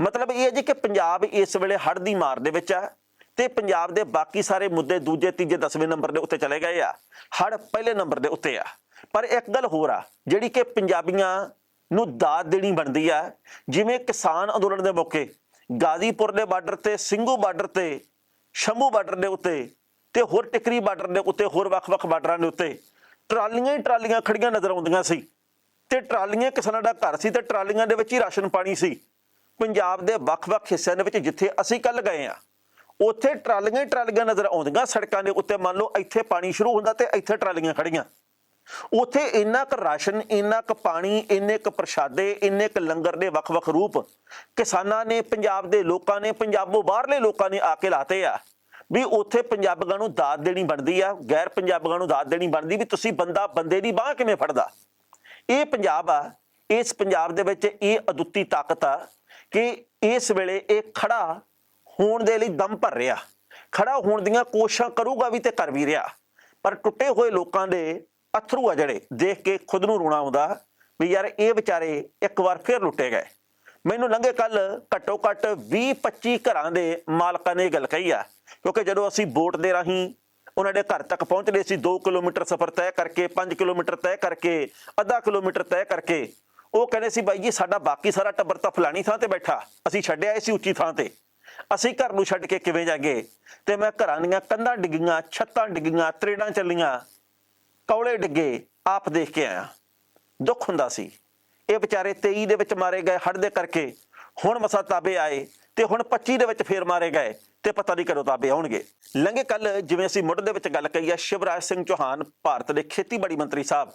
A: ਮਤਲਬ ਇਹ ਹੈ ਜੀ ਕਿ ਪੰਜਾਬ ਇਸ ਵੇਲੇ ਹੜ੍ਹ ਦੀ ਮਾਰ ਦੇ ਵਿੱਚ ਆ ਤੇ ਪੰਜਾਬ ਦੇ ਬਾਕੀ ਸਾਰੇ ਮੁੱਦੇ ਦੂਜੇ, ਤੀਜੇ, ਦਸਵੇਂ ਨੰਬਰ ਦੇ ਉੱਤੇ ਚਲੇ ਗਏ ਆ। ਹੜ੍ਹ ਪਹਿਲੇ ਨੰਬਰ ਦੇ ਉੱਤੇ ਆ। ਪਰ ਇੱਕ ਗੱਲ ਹੋਰ ਆ, ਜਿਹੜੀ ਕਿ ਪੰਜਾਬੀਆਂ ਨੂੰ ਦਾਤ ਦੇਣੀ ਬਣਦੀ ਆ, ਜਿਵੇਂ ਕਿਸਾਨ ਅੰਦੋਲਨ ਦੇ ਮੌਕੇ ਗਾਜ਼ੀਪੁਰ ਦੇ ਬਾਰਡਰ ਤੇ, ਸਿੰਘੂ ਬਾਰਡਰ ਤੇ, ਸ਼ੰਭੂ ਬਾਰਡਰ ਦੇ ਉੱਤੇ ਤੇ ਹੋਰ ਟਿਕਰੀ ਬਾਰਡਰ ਦੇ ਉੱਤੇ, ਹੋਰ ਵੱਖ-ਵੱਖ ਬਾਰਡਰਾਂ ਦੇ ਉੱਤੇ ਟਰਾਲੀਆਂ ਹੀ ਟਰਾਲੀਆਂ ਖੜੀਆਂ ਨਜ਼ਰ ਆਉਂਦੀਆਂ ਸੀ। ਤੇ ਟਰਾਲੀਆਂ ਕਿਸਾਨਾਂ ਦਾ ਘਰ ਸੀ ਤੇ ਟਰਾਲੀਆਂ ਦੇ ਵਿੱਚ ਹੀ ਰਾਸ਼ਨ ਪਾਣੀ ਸੀ। ਪੰਜਾਬ ਦੇ ਵੱਖ-ਵੱਖ ਹਿੱਸਿਆਂ ਦੇ ਵਿੱਚ ਜਿੱਥੇ ਅਸੀਂ ਕੱਲ ਗਏ ਆ ਉੱਥੇ ਟਰਾਲੀਆਂ ਹੀ ਟਰਾਲੀਆਂ ਨਜ਼ਰ ਆਉਂਦੀਆਂ। ਸੜਕਾਂ ਦੇ ਉੱਤੇ ਮੰਨ ਲਓ ਇੱਥੇ ਪਾਣੀ ਸ਼ੁਰੂ ਹੁੰਦਾ ਤੇ ਇੱਥੇ ਟਰਾਲੀਆਂ ਖੜੀਆਂ ਉੱਥੇ ਇੰਨਾ ਕੁ ਰਾਸ਼ਨ, ਇੰਨਾ ਕੁ ਪਾਣੀ, ਇੰਨੇ ਕੁ ਪ੍ਰਸ਼ਾਦੇ, ਇੰਨੇ ਕੁ ਲੰਗਰ ਦੇ ਵੱਖ-ਵੱਖ ਰੂਪ ਕਿਸਾਨਾਂ ਨੇ, ਪੰਜਾਬ ਦੇ ਲੋਕਾਂ ਨੇ, ਪੰਜਾਬੋਂ ਬਾਹਰਲੇ ਲੋਕਾਂ ਨੇ ਆ ਕੇ ਲਾਤੇ ਆ। ਵੀ ਉੱਥੇ ਪੰਜਾਬੀਆਂ ਨੂੰ ਦਾਤ ਦੇਣੀ ਬਣਦੀ ਆ, ਗੈਰ ਪੰਜਾਬੀਆਂ ਨੂੰ ਦਾਤ ਦੇਣੀ ਬਣਦੀ, ਵੀ ਤੁਸੀਂ ਬੰਦਾ, ਬੰਦੇ ਦੀ ਬਾਹ ਕਿਵੇਂ ਫੜਦਾ? ਇਹ ਪੰਜਾਬ ਆ, ਇਸ ਪੰਜਾਬ ਦੇ ਵਿੱਚ ਇਹ ਅਦੁੱਤੀ ਤਾਕਤ ਆ ਕਿ ਇਸ ਵੇਲੇ ਇਹ ਖੜਾ ਹੋਣ ਦੇ ਲਈ ਦਮ ਭਰ ਰਿਹਾ। ਖੜਾ ਹੋਣ ਦੀਆਂ ਕੋਸ਼ਿਸ਼ਾਂ ਕਰੂਗਾ ਵੀ ਤੇ ਕਰ ਵੀ ਰਿਹਾ। ਪਰ ਟੁੱਟੇ ਹੋਏ ਲੋਕਾਂ ਦੇ ਅਥਰੂ ਆ ਜਿਹੜੇ, ਦੇਖ ਕੇ ਖੁਦ ਨੂੰ ਰੋਣਾ ਆਉਂਦਾ ਵੀ ਯਾਰ ਇਹ ਵਿਚਾਰੇ ਇੱਕ ਵਾਰ ਫਿਰ ਲੁੱਟੇ ਗਏ। ਮੈਨੂੰ ਲੰਘੇ ਕੱਲ ਘੱਟੋ ਘੱਟ 20 25 ਘਰਾਂ ਦੇ ਮਾਲਕਾਂ ਨੇ ਇਹ ਗੱਲ ਕਹੀ ਆ, ਕਿਉਂਕਿ ਜਦੋਂ ਅਸੀਂ ਬੋਟ ਦੇ ਰਾਹੀਂ ਉਹਨਾਂ ਦੇ ਘਰ ਤੱਕ ਪਹੁੰਚਦੇ ਸੀ 2 ਕਿਲੋਮੀਟਰ ਸਫ਼ਰ ਤੈਅ ਕਰਕੇ 5 ਕਿਲੋਮੀਟਰ ਤੈਅ ਕਰਕੇ, ਅੱਧਾ ਕਿਲੋਮੀਟਰ ਤੈਅ ਕਰਕੇ, ਉਹ ਕਹਿੰਦੇ ਸੀ, ਬਾਈ ਜੀ, ਸਾਡਾ ਬਾਕੀ ਸਾਰਾ ਟੱਬਰ ਤਾਂ ਫਲਾਣੀ ਥਾਂ ਤੇ ਬੈਠਾ, ਅਸੀਂ ਛੱਡਿਆ ਸੀ ਉੱਚੀ ਥਾਂ ਤੇ। ਅਸੀਂ ਘਰ ਨੂੰ ਛੱਡ ਕੇ ਕਿਵੇਂ ਜਾਗੇ? ਤੇ ਮੈਂ ਘਰਾਂ ਦੀਆਂ ਕੰਧਾਂ ਡਿੱਗੀਆਂ, ਛੱਤਾਂ ਡਿੱਗੀਆਂ, ਤਰੇੜਾਂ ਚੱਲੀਆਂ, ਕੌਲੇ ਡਿੱਗੇ, ਆਪ ਦੇਖ ਕੇ ਆਇਆ। ਦੁੱਖ ਹੁੰਦਾ ਸੀ। ਇਹ ਵਿਚਾਰੇ 23 ਦੇ ਵਿੱਚ ਮਾਰੇ ਗਏ, ਹੜ੍ਹ ਦੇ ਕਰਕੇ। ਹੁਣ ਮਸਾ ਤਾਬੇ ਆਏ ਤੇ ਹੁਣ 25 ਦੇ ਵਿੱਚ ਫੇਰ ਮਾਰੇ ਗਏ ਤੇ ਪਤਾ ਨਹੀਂ ਕਦੋਂ ਤਾਬੇ ਆਉਣਗੇ। ਲੰਘੇ ਕੱਲ ਜਿਵੇਂ ਅਸੀਂ ਮੁੱਢ ਦੇ ਵਿੱਚ ਗੱਲ ਕਹੀ ਆ, ਸ਼ਿਵਰਾਜ ਸਿੰਘ ਚੌਹਾਨ ਭਾਰਤ ਦੇ ਖੇਤੀਬਾੜੀ ਮੰਤਰੀ ਸਾਹਿਬ।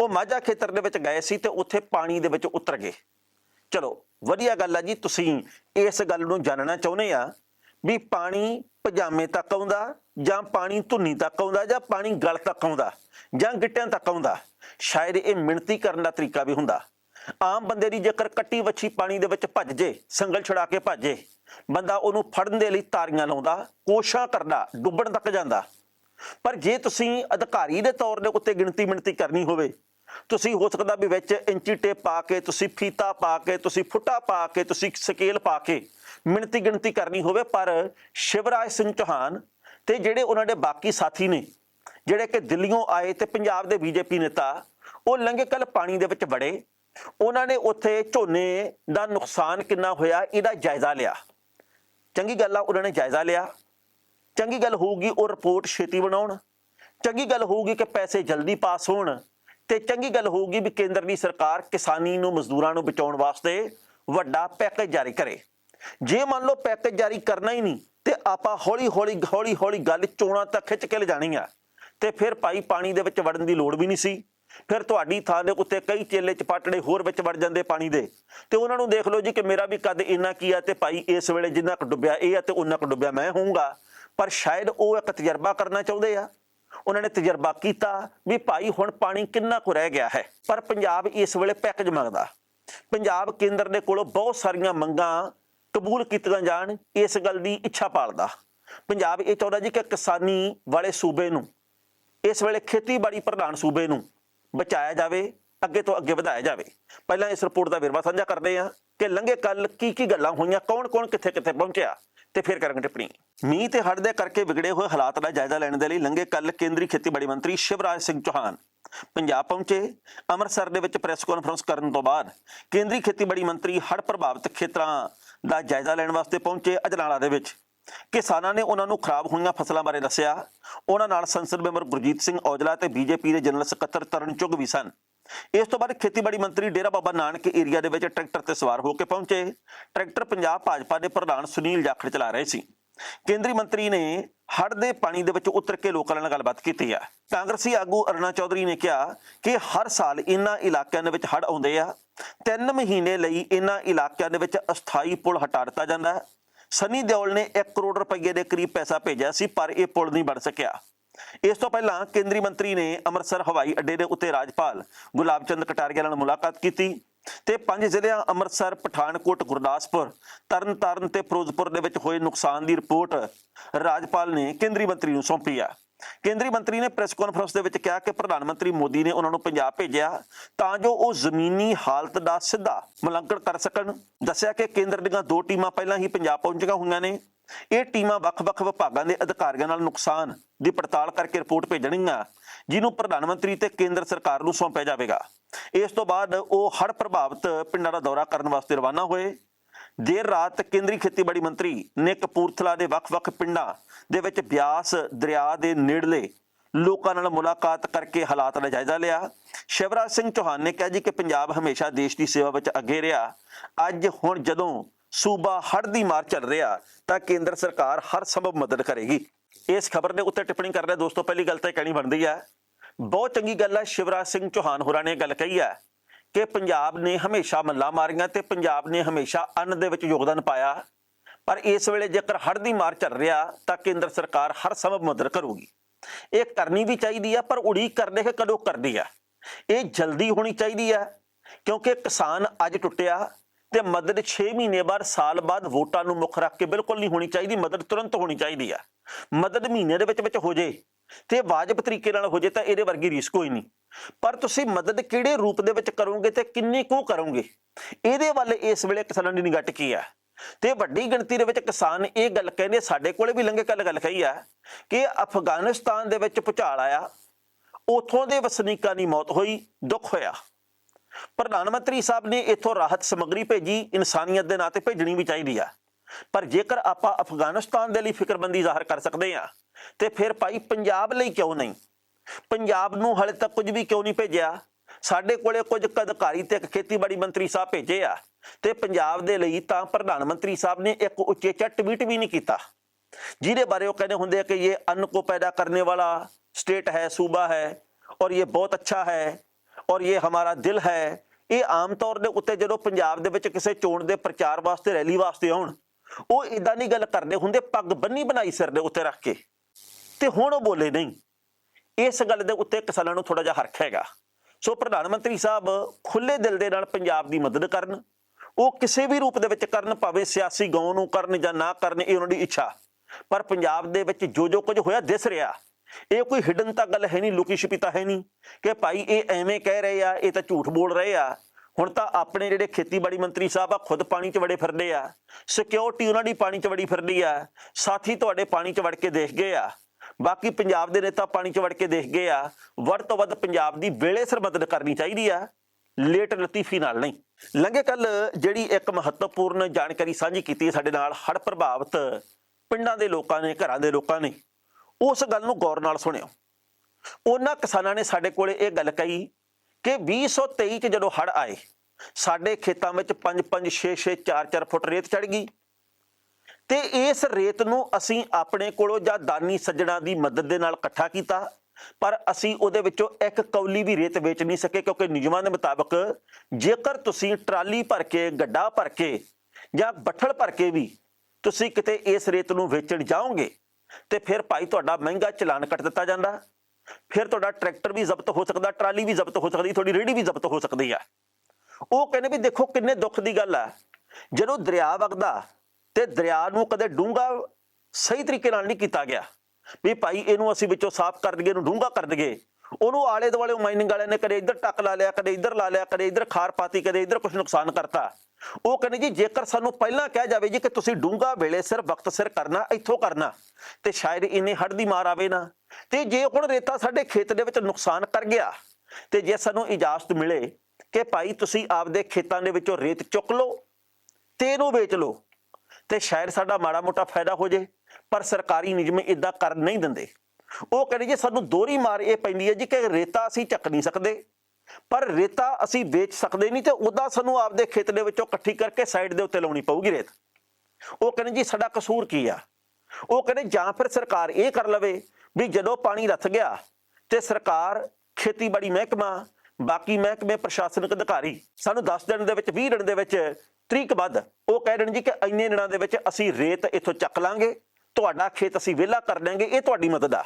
A: ਉਹ ਮਾਝਾ ਖੇਤਰ ਦੇ ਵਿੱਚ ਗਏ ਸੀ ਤੇ ਉੱਥੇ ਪਾਣੀ ਦੇ ਵਿੱਚ ਉਤਰ ਗਏ। ਚਲੋ, ਵਧੀਆ ਗੱਲ ਆ ਜੀ, ਤੁਸੀਂ ਇਸ ਗੱਲ ਨੂੰ ਜਾਣਨਾ ਚਾਹੁੰਦੇ ਆ ਵੀ ਪਾਣੀ ਪਜਾਮੇ ਤੱਕ ਆਉਂਦਾ ਜਾਂ ਪਾਣੀ ਧੁੰਨੀ ਤੱਕ ਆਉਂਦਾ ਜਾਂ ਪਾਣੀ ਗਲ ਤੱਕ ਆਉਂਦਾ ਜਾਂ ਗਿੱਟਿਆਂ ਤੱਕ ਆਉਂਦਾ। ਸ਼ਾਇਦ ਇਹ ਮਿਣਤੀ ਕਰਨ ਦਾ ਤਰੀਕਾ ਵੀ ਹੁੰਦਾ। ਆਮ ਬੰਦੇ ਦੀ ਜੇਕਰ ਕੱਟੀ ਵੱਛੀ ਪਾਣੀ ਦੇ ਵਿੱਚ ਭੱਜ ਜੇ, ਸੰਗਲ ਛੁਡਾ ਕੇ ਭੱਜੇ ਬੰਦਾ ਉਹਨੂੰ ਫੜਨ ਦੇ ਲਈ ਤਾਰੀਆਂ ਲਾਉਂਦਾ ਕੋਸ਼ਿਸ਼ਾਂ ਕਰਦਾ, ਡੁੱਬਣ ਤੱਕ ਜਾਂਦਾ। ਪਰ ਜੇ ਤੁਸੀਂ ਅਧਿਕਾਰੀ ਦੇ ਤੌਰ ਦੇ ਉੱਤੇ ਗਿਣਤੀ ਮਿਣਤੀ ਕਰਨੀ ਹੋਵੇ, ਤੁਸੀਂ ਹੋ ਸਕਦਾ ਵੀ ਵਿੱਚ ਇੰਚੀ ਟੇਪ ਪਾ ਕੇ, ਤੁਸੀਂ ਫੀਤਾ ਪਾ ਕੇ, ਤੁਸੀਂ ਫੁੱਟਾ ਪਾ ਕੇ, ਤੁਸੀਂ ਸਕੇਲ ਪਾ ਕੇ ਮਿਣਤੀ ਗਿਣਤੀ ਕਰਨੀ ਹੋਵੇ, ਪਰ ਸ਼ਿਵਰਾਜ ਸਿੰਘ ਚੌਹਾਨ ਤੇ ਜਿਹੜੇ ਉਹਨਾਂ ਦੇ ਬਾਕੀ ਸਾਥੀ ਨੇ, ਜਿਹੜੇ ਕਿ ਦਿੱਲੀੋਂ ਆਏ ਤੇ ਪੰਜਾਬ ਦੇ ਬੀਜੇਪੀ ਨੇਤਾ, ਉਹ ਲੰਘੇ ਕੱਲ ਪਾਣੀ ਦੇ ਵਿੱਚ ਵੜੇ ਉਹਨਾਂ ਨੇ ਉੱਥੇ ਝੋਨੇ ਦਾ ਨੁਕਸਾਨ ਕਿੰਨਾ ਹੋਇਆ, ਇਹਦਾ ਜਾਇਜ਼ਾ ਲਿਆ। ਚੰਗੀ ਗੱਲ ਆ, ਉਹਨਾਂ ਨੇ ਜਾਇਜ਼ਾ ਲਿਆ। ਚੰਗੀ ਗੱਲ ਹੋਊਗੀ ਉਹ ਰਿਪੋਰਟ ਛੇਤੀ ਬਣਾਉਣ। ਚੰਗੀ ਗੱਲ ਹੋਊਗੀ ਕਿ ਪੈਸੇ ਜਲਦੀ ਪਾਸ ਹੋਣ। ਤੇ ਚੰਗੀ ਗੱਲ ਹੋਊਗੀ ਵੀ ਕੇਂਦਰ ਦੀ ਸਰਕਾਰ ਕਿਸਾਨੀ ਨੂੰ, ਮਜ਼ਦੂਰਾਂ ਨੂੰ ਬਚਾਉਣ ਵਾਸਤੇ ਵੱਡਾ ਪੈਕੇਜ ਜਾਰੀ ਕਰੇ। ਜੇ ਮੰਨ ਲਓ ਪੈਕੇਜ ਜਾਰੀ ਕਰਨਾ ਹੀ ਨਹੀਂ, ਤੇ ਆਪਾਂ ਹੌਲੀ ਹੌਲੀ ਹੌਲੀ ਹੌਲੀ ਗੱਲ ਚੋਣਾਂ ਤੱਕ ਖਿੱਚ ਕੇ ਲਿਜਾਣੀ ਆ। ਤੇ ਫਿਰ ਭਾਈ ਪਾਣੀ ਦੇ ਵਿੱਚ ਵੜਨ ਦੀ ਲੋੜ ਵੀ ਨਹੀਂ ਸੀ। ਫਿਰ ਤੁਹਾਡੀ ਥਾਂ ਦੇ ਉੱਤੇ ਕਈ ਚੇਲੇ ਚਪਾਟੜੇ ਹੋਰ ਵਿੱਚ ਵੜ ਜਾਂਦੇ ਪਾਣੀ ਦੇ। ਤੇ ਉਹਨਾਂ ਨੂੰ ਦੇਖ ਲਓ ਜੀ ਕਿ ਮੇਰਾ ਵੀ ਕੱਦ ਇੰਨਾ ਕੀ ਆ ਤੇ ਭਾਈ ਇਸ ਵੇਲੇ ਜਿੰਨਾ ਕੁ ਡੁੱਬਿਆ ਇਹ ਆ ਤੇ ਉਹਨਾਂ ਕੁ ਡੁੱਬਿਆ ਮੈਂ ਹੋਊਂਗਾ। ਪਰ ਸ਼ਾਇਦ ਉਹ ਇੱਕ ਤਜਰਬਾ ਕਰਨਾ ਚਾਹੁੰਦੇ ਆ। ਉਹਨਾਂ ਨੇ ਤਜਰਬਾ ਕੀਤਾ ਵੀ ਭਾਈ ਹੁਣ ਪਾਣੀ ਕਿੰਨਾ ਕੁ ਰਹਿ ਗਿਆ ਹੈ। ਪਰ ਪੰਜਾਬ ਇਸ ਵੇਲੇ ਪੈਕੇਜ ਮੰਗਦਾ। ਪੰਜਾਬ ਕੇਂਦਰ ਦੇ ਕੋਲੋਂ ਬਹੁਤ ਸਾਰੀਆਂ ਮੰਗਾਂ ਕਬੂਲ ਕੀਤੀਆਂ ਜਾਣ, ਇਸ ਗੱਲ ਦੀ ਇੱਛਾ ਪਾਲਦਾ। ਪੰਜਾਬ ਇਹ ਚਾਹੁੰਦਾ ਜੀ ਕਿ ਕਿਸਾਨੀ ਵਾਲੇ ਸੂਬੇ ਨੂੰ, ਇਸ ਵੇਲੇ ਖੇਤੀਬਾੜੀ ਪ੍ਰਧਾਨ ਸੂਬੇ ਨੂੰ ਬਚਾਇਆ ਜਾਵੇ, ਅੱਗੇ ਤੋਂ ਅੱਗੇ ਵਧਾਇਆ ਜਾਵੇ। ਪਹਿਲਾਂ ਇਸ ਰਿਪੋਰਟ ਦਾ ਵੇਰਵਾ ਸਾਂਝਾ ਕਰਦੇ ਹਾਂ ਕਿ ਲੰਘੇ ਕੱਲ ਕੀ ਕੀ ਗੱਲਾਂ ਹੋਈਆਂ ਕੌਣ ਕੌਣ ਕਿੱਥੇ ਕਿੱਥੇ ਪਹੁੰਚਿਆ ਤੇ ਫਿਰ ਕਰਾਂਗੇ ਟਿੱਪਣੀ। ਮੀਂਹ ਤੇ ਹੜ੍ਹ ਦੇ ਕਰਕੇ ਵਿਗੜੇ ਹੋਏ ਹਾਲਾਤ ਦਾ ਜਾਇਜ਼ਾ ਲੈਣ ਦੇ ਲਈ ਲੰਘੇ ਕੱਲ ਕੇਂਦਰੀ ਖੇਤੀਬਾੜੀ ਮੰਤਰੀ ਸ਼ਿਵਰਾਜ ਸਿੰਘ ਚੌਹਾਨ ਪੰਜਾਬ ਪਹੁੰਚੇ। ਅੰਮ੍ਰਿਤਸਰ ਦੇ ਵਿੱਚ ਪ੍ਰੈਸ ਕਾਨਫਰੰਸ ਕਰਨ ਤੋਂ ਬਾਅਦ ਕੇਂਦਰੀ ਖੇਤੀਬਾੜੀ ਮੰਤਰੀ ਹੜ੍ਹ ਪ੍ਰਭਾਵਿਤ ਖੇਤਰਾਂ ਦਾ ਜਾਇਜ਼ਾ ਲੈਣ ਵਾਸਤੇ ਪਹੁੰਚੇ ਅਜਨਾਲਾ ਦੇ ਵਿੱਚ। ਕਿਸਾਨਾਂ ਨੇ ਉਹਨਾਂ ਨੂੰ ਖਰਾਬ ਹੋਈਆਂ ਫਸਲਾਂ ਬਾਰੇ ਦੱਸਿਆ। ਉਹਨਾਂ ਨਾਲ ਸੰਸਦ ਮੈਂਬਰ ਗੁਰਜੀਤ ਸਿੰਘ ਔਜਲਾ ਤੇ ਬੀਜੇਪੀ ਦੇ ਜਨਰਲ ਸਕੱਤਰ ਤਰਨ ਚੁੱਗ ਵੀ ਸਨ। ਇਸ ਤੋਂ ਬਾਅਦ ਖੇਤੀਬਾੜੀ ਮੰਤਰੀ ਡੇਰਾ ਬਾਬਾ ਨਾਨਕ ਏਰੀਆ ਦੇ ਵਿੱਚ ਟਰੈਕਟਰ ਤੇ ਸਵਾਰ ਹੋ ਕੇ ਪਹੁੰਚੇ। ਟਰੈਕਟਰ ਪੰਜਾਬ ਭਾਜਪਾ ਦੇ ਪ੍ਰਧਾਨ ਸੁਨੀਲ ਜਾਖੜ ਚਲਾ ਰਹੇ ਸੀ। ਕੇਂਦਰੀ ਮੰਤਰੀ ਨੇ ਹੜ੍ਹ ਦੇ ਪਾਣੀ ਦੇ ਵਿੱਚ ਉਤਰ ਕੇ ਲੋਕਾਂ ਨਾਲ ਗੱਲਬਾਤ ਕੀਤੀ ਹੈ ਕਾਂਗਰਸੀ ਆਗੂ ਅਰੁਣਾ ਚੌਧਰੀ ਨੇ ਕਿਹਾ ਕਿ ਹਰ ਸਾਲ ਇਨ੍ਹਾਂ ਇਲਾਕਿਆਂ ਦੇ ਵਿੱਚ ਹੜ੍ਹ ਆਉਂਦੇ ਆ। ਤਿੰਨ ਮਹੀਨੇ ਲਈ ਇਨ੍ਹਾਂ ਇਲਾਕਿਆਂ ਦੇ ਵਿੱਚ ਅਸਥਾਈ ਪੁਲ ਹਟਾ ਦਿੱਤਾ ਜਾਂਦਾ। ਹੈ ਸਨੀ ਦਿਓਲ ਨੇ 1 ਕਰੋੜ ਰੁਪਏ ਦੇ ਕਰੀਬ ਪੈਸਾ ਭੇਜਿਆ ਸੀ, ਪਰ ਇਹ ਪੁਲ ਨਹੀਂ ਬਣ ਸਕਿਆ। ਇਸ ਤੋਂ ਪਹਿਲਾਂ ਕੇਂਦਰੀ ਮੰਤਰੀ ਨੇ ਅੰਮ੍ਰਿਤਸਰ ਹਵਾਈ ਅੱਡੇ ਦੇ ਉੱਤੇ ਰਾਜਪਾਲ ਗੁਲਾਬ ਚੰਦ ਕਟਾਰੀਆ ਨਾਲ ਮੁਲਾਕਾਤ ਕੀਤੀ ਤੇ ਪੰਜ ਜ਼ਿਲ੍ਹਿਆਂ ਅੰਮ੍ਰਿਤਸਰ, ਪਠਾਨਕੋਟ, ਗੁਰਦਾਸਪੁਰ, ਤਰਨਤਾਰਨ ਤੇ ਫਿਰੋਜ਼ਪੁਰ ਦੇ ਵਿੱਚ ਹੋਏ ਨੁਕਸਾਨ ਦੀ ਰਿਪੋਰਟ ਰਾਜਪਾਲ ਨੇ ਕੇਂਦਰੀ ਮੰਤਰੀ ਨੂੰ ਸੌਂਪੀ ਆ। ਕੇਂਦਰੀ ਮੰਤਰੀ ਨੇ ਪ੍ਰੈਸ ਕਾਨਫਰੰਸ ਦੇ ਵਿੱਚ ਕਿਹਾ ਕਿ ਪ੍ਰਧਾਨ ਮੰਤਰੀ ਮੋਦੀ ਨੇ ਉਹਨਾਂ ਨੂੰ ਪੰਜਾਬ ਭੇਜਿਆ ਤਾਂ ਜੋ ਉਹ ਜ਼ਮੀਨੀ ਹਾਲਤ ਦਾ ਸਿੱਧਾ ਮੁਲਾਂਕਣ ਕਰ ਸਕਣ। ਦੱਸਿਆ ਕਿ ਕੇਂਦਰ ਦੀਆਂ ਦੋ ਟੀਮਾਂ ਪਹਿਲਾਂ ਹੀ ਪੰਜਾਬ ਪਹੁੰਚੀਆਂ ਹੋਈਆਂ ਨੇ। ਇਹ ਟੀਮਾਂ ਵੱਖ-ਵੱਖ ਵਿਭਾਗਾਂ ਦੇ ਅਧਿਕਾਰੀਆਂ ਨਾਲ ਨੁਕਸਾਨ ਦੀ ਪੜਤਾਲ ਕਰਕੇ ਰਿਪੋਰਟ ਭੇਜਣਗੀਆਂ, ਜਿਹਨੂੰ ਪ੍ਰਧਾਨ ਮੰਤਰੀ ਤੇ ਕੇਂਦਰ ਸਰਕਾਰ ਨੂੰ ਸੌਂਪਿਆ ਜਾਵੇਗਾ। ਇਸ ਤੋਂ ਬਾਅਦ ਉਹ ਹੜ੍ਹ ਪ੍ਰਭਾਵਿਤ ਪਿੰਡਾਂ ਦਾ ਦੌਰਾ ਕਰਨ ਵਾਸਤੇ ਰਵਾਨਾ ਹੋਏ। ਦੇਰ ਰਾਤ ਕੇਂਦਰੀ ਖੇਤੀਬਾੜੀ ਮੰਤਰੀ ਨੇ ਕਪੂਰਥਲਾ ਦੇ ਵੱਖ-ਵੱਖ ਪਿੰਡਾਂ ਦੇ ਵਿੱਚ ਬਿਆਸ ਦਰਿਆ ਦੇ ਨੇੜਲੇ ਲੋਕਾਂ ਨਾਲ ਮੁਲਾਕਾਤ ਕਰਕੇ ਹਾਲਾਤ ਦਾ ਜਾਇਜ਼ਾ ਲਿਆ। ਸ਼ਿਵਰਾਜ ਸਿੰਘ ਚੌਹਾਨ ਨੇ ਕਿਹਾ ਜੀ ਕਿ ਪੰਜਾਬ ਹਮੇਸ਼ਾ ਦੇਸ਼ ਦੀ ਸੇਵਾ ਵਿੱਚ ਅੱਗੇ ਰਿਹਾ। ਅੱਜ ਹੁਣ ਜਦੋਂ ਸੂਬਾ ਹੜ੍ਹ ਦੀ ਮਾਰ ਚੱਲ ਰਿਹਾ, ਤਾਂ ਕੇਂਦਰ ਸਰਕਾਰ ਹਰ ਸੰਭਵ ਮਦਦ ਕਰੇਗੀ। ਇਸ ਖਬਰ ਦੇ ਉੱਤੇ ਟਿੱਪਣੀ ਕਰ ਰਿਹਾ ਦੋਸਤੋ, ਪਹਿਲੀ ਗੱਲ ਤਾਂ ਇਹ ਕਹਿਣੀ ਬਣਦੀ ਹੈ, ਬਹੁਤ ਚੰਗੀ ਗੱਲ ਹੈ, ਸ਼ਿਵਰਾਜ ਸਿੰਘ ਚੌਹਾਨ ਹੋਰਾਂ ਨੇ ਗੱਲ ਕਹੀ ਹੈ ਕਿ ਪੰਜਾਬ ਨੇ ਹਮੇਸ਼ਾ ਮੱਲਾ ਮਾਰੀਆਂ ਤੇ ਪੰਜਾਬ ਨੇ ਹਮੇਸ਼ਾ ਅੰਨ ਦੇ ਵਿੱਚ ਯੋਗਦਾਨ ਪਾਇਆ। ਪਰ ਇਸ ਵੇਲੇ ਜੇਕਰ ਹੜ੍ਹ ਦੀ ਮਾਰ ਚੱਲ ਰਿਹਾ ਤਾਂ ਕੇਂਦਰ ਸਰਕਾਰ ਹਰ ਸੰਭਵ ਮਦਦ ਕਰੂਗੀ। ਇਹ ਕਰਨੀ ਵੀ ਚਾਹੀਦੀ ਆ, ਪਰ ਉਡੀਕ ਕਰਦੇ ਕਿ ਕਦੋਂ ਕਰਦੀ ਆ। ਇਹ ਜਲਦੀ ਹੋਣੀ ਚਾਹੀਦੀ ਆ, ਕਿਉਂਕਿ ਕਿਸਾਨ ਅੱਜ ਟੁੱਟਿਆ ਤੇ ਮਦਦ 6 ਮਹੀਨੇ ਬਾਅਦ ਸਾਲ ਬਾਅਦ ਵੋਟਾਂ ਨੂੰ ਮੁੱਖ ਰੱਖ ਕੇ ਬਿਲਕੁਲ ਨਹੀਂ ਹੋਣੀ ਚਾਹੀਦੀ, ਮਦਦ ਤੁਰੰਤ ਹੋਣੀ ਚਾਹੀਦੀ ਆ। ਮਦਦ ਮਹੀਨੇ ਦੇ ਵਿੱਚ ਵਿੱਚ ਹੋ ਜੇ। ਤੇ ਵਾਜਬ ਤਰੀਕੇ ਨਾਲ ਹੋ ਜੇ ਤਾਂ ਇਹਦੇ ਵਰਗੀ ਰੀਸ ਕੋਈ ਨਹੀਂ। ਪਰ ਤੁਸੀਂ ਮਦਦ ਕਿਹੜੇ ਰੂਪ ਦੇ ਵਿੱਚ ਕਰੋਗੇ ਤੇ ਕਿੰਨੀ ਕੁ ਕਰੋਗੇ? ਇਹਦੇ ਵੱਲ ਇਸ ਵੇਲੇ ਕਿਸਾਨਾਂ ਦੀ ਨਿਗਾਹ ਟਿਕੀ ਆ। ਤੇ ਵੱਡੀ ਗਿਣਤੀ ਦੇ ਵਿੱਚ ਕਿਸਾਨ ਇਹ ਗੱਲ ਕਹਿੰਦੇ ਸਾਡੇ ਕੋਲੇ ਵੀ ਲੰਗੇ ਕੱਲ ਗੱਲ ਕਹੀ ਆ ਕਿ ਅਫਗਾਨਿਸਤਾਨ ਦੇ ਵਿੱਚ ਭੁਚਾਲ ਆਇਆ। ਉਥੋਂ ਦੇ ਵਸਨੀਕਾਂ ਦੀ ਮੌਤ ਹੋਈ, ਦੁੱਖ ਹੋਇਆ। ਪ੍ਰਧਾਨ ਮੰਤਰੀ ਸਾਹਿਬ ਨੇ ਇਥੋਂ ਰਾਹਤ ਸਮੱਗਰੀ ਭੇਜੀ, ਇਨਸਾਨੀਅਤ ਦੇ ਨਾਂ ਤੇ ਭੇਜਣੀ ਵੀ ਚਾਹੀਦੀ ਆ। ਪਰ ਜੇਕਰ ਆਪਾਂ ਅਫਗਾਨਿਸਤਾਨ ਦੇ ਲਈ ਫਿਕਰਬੰਦੀ ਜ਼ਾਹਰ ਕਰ ਸਕਦੇ ਆ ਤੇ ਫਿਰ ਭਾਈ ਪੰਜਾਬ ਲਈ ਕਿਉਂ ਨਹੀਂ? ਪੰਜਾਬ ਨੂੰ ਹਲੇ ਤੱਕ ਕੁਝ ਵੀ ਕਿਉਂ ਨਹੀਂ ਭੇਜਿਆ? ਸਾਡੇ ਕੋਲੇ ਕੁਝ ਅਧਿਕਾਰੀ ਤੇ ਖੇਤੀਬਾੜੀ ਮੰਤਰੀ ਸਾਹਿਬ ਭੇਜੇ ਆ ਤੇ ਪੰਜਾਬ ਦੇ ਲਈ ਤਾਂ ਪ੍ਰਧਾਨ ਮੰਤਰੀ ਸਾਹਿਬ ਨੇ ਇੱਕ ਉਚੇਚਾ ਟਵੀਟ ਵੀ ਨਹੀਂ ਕੀਤਾ। ਜਿਹਦੇ ਬਾਰੇ ਉਹ ਕਹਿੰਦੇ ਹੁੰਦੇ ਆ ਕਿ ਇਹ ਅੰਨ ਕੋ ਪੈਦਾ ਕਰਨੇ ਵਾਲਾ ਸਟੇਟ ਹੈ, ਸੂਬਾ ਹੈ ਔਰ ਇਹ ਬਹੁਤ ਅੱਛਾ ਹੈ ਔਰ ਇਹ ਹਮਾਰਾ ਦਿਲ ਹੈ। ਇਹ ਆਮ ਤੌਰ ਦੇ ਉੱਤੇ ਜਦੋਂ ਪੰਜਾਬ ਦੇ ਵਿੱਚ ਕਿਸੇ ਚੋਣ ਦੇ ਪ੍ਰਚਾਰ ਵਾਸਤੇ, ਰੈਲੀ ਵਾਸਤੇ ਆਉਣ, ਉਹ ਇਦਾਂ ਦੀ ਗੱਲ ਕਰਦੇ ਹੁੰਦੇ, ਪੱਗ ਬੰਨੀ ਬਣਾਈ ਸਿਰ ਦੇ ਉੱਤੇ ਰੱਖ ਕੇ। ਤੇ ਹੁਣ ਉਹ ਬੋਲੇ ਨਹੀਂ। ਇਸ ਗੱਲ ਦੇ ਉੱਤੇ ਕਿਸਾਨਾਂ ਨੂੰ ਥੋੜਾ ਜਿਹਾ ਹਰਖ ਹੈਗਾ। ਸੋ ਪ੍ਰਧਾਨ ਮੰਤਰੀ ਸਾਹਿਬ ਖੁੱਲੇ ਦਿਲ ਦੇ ਨਾਲ ਪੰਜਾਬ ਦੀ ਮਦਦ ਕਰਨ, ਉਹ ਕਿਸੇ ਵੀ ਰੂਪ ਦੇ ਵਿੱਚ ਕਰਨ, ਭਾਵੇਂ ਸਿਆਸੀ ਗੌਂ ਨੂੰ ਕਰਨ ਜਾਂ ਨਾ ਕਰਨ, ਇਹ ਉਹਨਾਂ ਦੀ ਇੱਛਾ। ਪਰ ਪੰਜਾਬ ਦੇ ਵਿੱਚ ਜੋ ਜੋ ਕੁਝ ਹੋਇਆ, ਦਿਸ ਰਿਹਾ। ਇਹ ਕੋਈ ਹਿਡਨ ਤਾਂ ਗੱਲ ਹੈ ਨਹੀਂ, ਲੁਕੀ ਛਿਪੀ ਤਾਂ ਹੈ ਨਹੀਂ ਕਿ ਭਾਈ ਇਹ ਐਵੇਂ ਕਹਿ ਰਹੇ ਆ, ਇਹ ਤਾਂ ਝੂਠ ਬੋਲ ਰਹੇ ਆ। ਹੁਣ ਤਾਂ ਆਪਣੇ ਜਿਹੜੇ ਖੇਤੀਬਾੜੀ ਮੰਤਰੀ ਸਾਹਿਬ ਆ, ਖੁਦ ਪਾਣੀ 'ਚ ਵੜੇ ਫਿਰਦੇ ਆ। ਸਿਕਿਉਰਿਟੀ ਉਹਨਾਂ ਦੀ ਪਾਣੀ 'ਚ ਵੜੀ ਫਿਰਦੀ ਆ। ਸਾਥੀ ਤੁਹਾਡੇ ਪਾਣੀ 'ਚ ਵੜ ਕੇ ਦੇਖ ਗਏ ਆ। ਬਾਕੀ ਪੰਜਾਬ ਦੇ ਨੇਤਾ ਪਾਣੀ 'ਚ ਵੜ ਕੇ ਦੇਖ ਗਏ ਆ, ਵੱਧ ਤੋਂ ਵੱਧ ਪੰਜਾਬ ਦੀ ਵੇਲੇ ਸਿਰ ਮਦਦ ਕਰਨੀ ਚਾਹੀਦੀ ਆ, ਲੇਟ ਲਤੀਫੀ ਨਾਲ ਨਹੀਂ। ਲੰਘੇ ਕੱਲ ਜਿਹੜੀ ਇੱਕ ਮਹੱਤਵਪੂਰਨ ਜਾਣਕਾਰੀ ਸਾਂਝੀ ਕੀਤੀ ਸਾਡੇ ਨਾਲ ਹੜ੍ਹ ਪ੍ਰਭਾਵਿਤ ਪਿੰਡਾਂ ਦੇ ਲੋਕਾਂ ਨੇ, ਘਰਾਂ ਦੇ ਲੋਕਾਂ ਨੇ, ਉਸ ਗੱਲ ਨੂੰ ਗੌਰ ਨਾਲ ਸੁਣਿਓ। ਉਹਨਾਂ ਕਿਸਾਨਾਂ ਨੇ ਸਾਡੇ ਕੋਲੇ ਇਹ ਗੱਲ ਕਹੀ ਕਿ 2023 ਚ ਜਦੋਂ ਹੜ੍ਹ ਆਏ, ਸਾਡੇ ਖੇਤਾਂ ਵਿੱਚ 5 5 6 6 4 4 ਫੁੱਟ ਰੇਤ ਚੜ ਗਈ। ਤੇ ਇਸ ਰੇਤ ਨੂੰ ਅਸੀਂ ਆਪਣੇ ਕੋਲੋਂ ਜਾਂ ਦਾਨੀ ਸੱਜਣਾ ਦੀ ਮਦਦ ਦੇ ਨਾਲ ਇਕੱਠਾ ਕੀਤਾ, ਪਰ ਅਸੀਂ ਉਹਦੇ ਵਿੱਚੋਂ ਇੱਕ ਕੌਲੀ ਵੀ ਰੇਤ ਵੇਚ ਨਹੀਂ ਸਕੇ, ਕਿਉਂਕਿ ਨਿਯਮਾਂ ਦੇ ਮੁਤਾਬਕ ਜੇਕਰ ਤੁਸੀਂ ਟਰਾਲੀ ਭਰ ਕੇ, ਗੱਡਾ ਭਰ ਕੇ ਜਾਂ ਬੱਠਲ ਭਰ ਕੇ ਵੀ ਤੁਸੀਂ ਕਿਤੇ ਇਸ ਰੇਤ ਨੂੰ ਵੇਚਣ ਜਾਓਗੇ, ਤੇ ਫਿਰ ਭਾਈ ਤੁਹਾਡਾ ਮਹਿੰਗਾ ਚਲਾਨ ਕੱਟ ਦਿੱਤਾ ਜਾਂਦਾ। ਫਿਰ ਤੁਹਾਡਾ ਟਰੈਕਟਰ ਵੀ ਜ਼ਬਤ ਹੋ ਸਕਦਾ, ਟਰਾਲੀ ਵੀ ਜ਼ਬਤ ਹੋ ਸਕਦੀ, ਤੁਹਾਡੀ ਰੇੜੀ ਵੀ ਜ਼ਬਤ ਹੋ ਸਕਦੀ ਆ। ਉਹ ਕਹਿੰਦੇ ਵੀ ਦੇਖੋ ਕਿੰਨੇ ਦੁੱਖ ਦੀ ਗੱਲ ਆ। ਜਦੋਂ ਦਰਿਆ ਵਗਦਾ ਤੇ ਦਰਿਆ ਨੂੰ ਕਦੇ ਡੂੰਗਾ ਸਹੀ ਤਰੀਕੇ ਨਾਲ ਨਹੀਂ ਕੀਤਾ ਗਿਆ। ਵੀ ਭਾਈ ਇਹਨੂੰ ਅਸੀਂ ਵਿੱਚੋਂ ਸਾਫ਼ ਕਰ ਦਈਏ, ਇਹਨੂੰ ਡੂੰਗਾ ਕਰ ਦਈਏ। ਉਹਨੂੰ ਆਲੇ ਦੁਆਲੇ ਮਾਈਨਿੰਗ ਵਾਲਿਆਂ ਨੇ ਕਦੇ ਇੱਧਰ ਟੱਕ ਲਾ ਲਿਆ, ਕਦੇ ਇੱਧਰ ਲਾ ਲਿਆ, ਕਦੇ ਇੱਧਰ ਖਾਰ ਪਾਤੀ, ਕਦੇ ਇੱਧਰ ਕੁਝ ਨੁਕਸਾਨ ਕਰਤਾ। ਉਹ ਕਹਿੰਦੇ ਜੀ, ਜੇਕਰ ਸਾਨੂੰ ਪਹਿਲਾਂ ਕਿਹਾ ਜਾਵੇ ਜੀ ਕਿ ਤੁਸੀਂ ਡੂੰਗਾ ਵੇਲੇ ਸਿਰ ਵਕਤ ਸਿਰ ਕਰਨਾ, ਇੱਥੋਂ ਕਰਨਾ, ਤੇ ਸ਼ਾਇਦ ਇੰਨੇ ਹੜ ਦੀ ਮਾਰ ਆਵੇ ਨਾ, ਤੇ ਜੇ ਹੁਣ ਰੇਤਾ ਸਾਡੇ ਖੇਤ ਦੇ ਵਿੱਚ ਨੁਕਸਾਨ ਕਰ ਗਿਆ, ਤੇ ਜੇ ਸਾਨੂੰ ਇਜਾਜ਼ਤ ਮਿਲੇ ਕਿ ਭਾਈ ਤੁਸੀਂ ਆਪਦੇ ਖੇਤਾਂ ਦੇ ਵਿੱਚੋਂ ਰੇਤ ਚੁੱਕ ਲਓ, ਤੇ ਇਹਨੂੰ ਵੇਚ ਲਓ ਤੇ ਸ਼ਾਇਦ ਸਾਡਾ ਮਾੜਾ ਮੋਟਾ ਫਾਇਦਾ ਹੋ ਜੇ, ਪਰ ਸਰਕਾਰੀ ਨਿਯਮ ਇਦਾਂ ਕਰ ਨਹੀਂ ਦਿੰਦੇ। ਉਹ ਕਹਿੰਦੇ ਜੀ ਸਾਨੂੰ ਦੋਹਰੀ ਮਾਰ ਇਹ ਪੈਂਦੀ ਹੈ ਜੀ ਕਿ ਰੇਤਾ ਅਸੀਂ ਚੱਕ ਨਹੀਂ ਸਕਦੇ। ਪਰ ਰੇਤਾ ਅਸੀਂ ਵੇਚ ਸਕਦੇ ਨਹੀਂ ਤੇ ਉਹਦਾ ਸਾਨੂੰ ਆਪਦੇ ਖੇਤ ਦੇ ਵਿੱਚੋਂ ਇਕੱਠੀ ਕਰਕੇ ਸਾਈਡ ਦੇ ਉੱਤੇ ਲਾਉਣੀ ਪਊਗੀ ਰੇਤ। ਉਹ ਕਹਿੰਦੇ ਜੀ ਸਾਡਾ ਕਸੂਰ ਕੀ ਆ? ਉਹ ਕਹਿੰਦੇ ਜਾਂ ਫਿਰ ਸਰਕਾਰ ਇਹ ਕਰ ਲਵੇ ਵੀ ਜਦੋਂ ਪਾਣੀ ਰੱਥ ਗਿਆ ਤੇ ਸਰਕਾਰ ਖੇਤੀਬਾੜੀ ਮਹਿਕਮਾ ਬਾਕੀ ਮਹਿਕਮੇ ਪ੍ਰਸ਼ਾਸਨਿਕ ਅਧਿਕਾਰੀ ਸਾਨੂੰ 10 ਦਿਨ ਦੇ ਵਿੱਚ 20 ਦਿਨ ਦੇ ਵਿੱਚ ਤਰੀਕ ਵੱਧ। ਉਹ ਕਹਿ ਦੇਣ ਜੀ ਕਿ ਇੰਨੇ ਦਿਨਾਂ ਦੇ ਵਿੱਚ ਅਸੀਂ ਰੇਤ ਇੱਥੋਂ ਚੱਕ ਲਾਂਗੇ, ਤੁਹਾਡਾ ਖੇਤ ਅਸੀਂ ਵਿਹਲਾ ਕਰ ਦਿਆਂਗੇ, ਇਹ ਤੁਹਾਡੀ ਮਦਦ ਆ।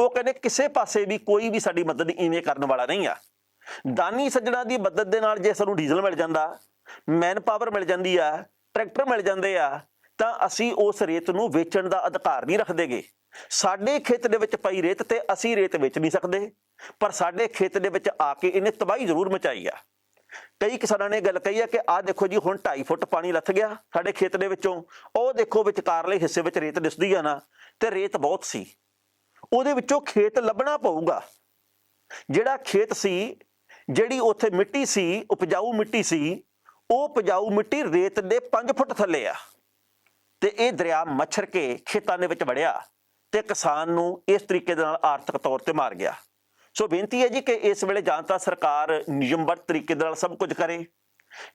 A: ਉਹ ਕਹਿੰਦੇ ਕਿਸੇ ਪਾਸੇ ਵੀ ਕੋਈ ਵੀ ਸਾਡੀ ਮਦਦ ਇਵੇਂ ਕਰਨ ਵਾਲਾ ਨਹੀਂ ਆ। ਦਾਨੀ ਸੱਜਣਾ ਦੀ ਮਦਦ ਦੇ ਨਾਲ ਜੇ ਸਾਨੂੰ ਡੀਜ਼ਲ ਮਿਲ ਜਾਂਦਾ ਮੈਨ ਪਾਵਰ ਮਿਲ ਜਾਂਦੀ ਆ, ਟਰੈਕਟਰ ਮਿਲ ਜਾਂਦੇ ਆ, ਤਾਂ ਅਸੀਂ ਉਸ ਰੇਤ ਨੂੰ ਵੇਚਣ ਦਾ ਅਧਿਕਾਰ ਨਹੀਂ ਰੱਖਦੇਗੇ। ਸਾਡੇ ਖੇਤ ਦੇ ਵਿੱਚ ਪਈ ਰੇਤ ਤੇ ਅਸੀਂ ਰੇਤ ਵੇਚ ਨਹੀਂ ਸਕਦੇ। ਪਰ ਸਾਡੇ ਖੇਤ ਦੇ ਵਿੱਚ ਆ ਕੇ ਇਹਨੇ ਤਬਾਹੀ ਜ਼ਰੂਰ ਮਚਾਈ ਆ। ਕਈ ਕਿਸਾਨਾਂ ਨੇ ਗੱਲ ਕਹੀ ਆ ਕਿ ਆਹ ਦੇਖੋ ਜੀ, ਹੁਣ 2.5 ਫੁੱਟ ਪਾਣੀ ਲੱਥ ਗਿਆ ਸਾਡੇ ਖੇਤ ਦੇ ਵਿੱਚੋਂ। ਉਹ ਦੇਖੋ ਵਿਚਕਾਰਲੇ ਹਿੱਸੇ ਵਿੱਚ ਰੇਤ ਦਿਸਦੀ ਆ ਨਾ, ਤੇ ਰੇਤ ਬਹੁਤ ਸੀ। ਉਹਦੇ ਵਿੱਚੋਂ ਖੇਤ ਲੱਭਣਾ ਪਊਗਾ। ਜਿਹੜਾ ਖੇਤ ਸੀ, ਜਿਹੜੀ ਉੱਥੇ ਮਿੱਟੀ ਸੀ, ਉਪਜਾਊ ਮਿੱਟੀ ਸੀ, ਉਹ ਉਪਜਾਊ ਮਿੱਟੀ ਰੇਤ ਦੇ 5 ਫੁੱਟ ਥੱਲੇ ਆ। ਤੇ ਇਹ ਦਰਿਆ ਮੱਛਰ ਕੇ ਖੇਤਾਂ ਦੇ ਵਿੱਚ ਵੜਿਆ ਤੇ ਕਿਸਾਨ ਨੂੰ ਇਸ ਤਰੀਕੇ ਦੇ ਨਾਲ ਆਰਥਿਕ ਤੌਰ ਤੇ ਮਾਰ ਗਿਆ। ਸੋ ਬੇਨਤੀ ਹੈ ਜੀ ਕਿ ਇਸ ਵੇਲੇ ਜਾਂ ਤਾਂ ਸਰਕਾਰ ਨਿਯਮਬੱਧ ਤਰੀਕੇ ਦੇ ਨਾਲ ਸਭ ਕੁਝ ਕਰੇ।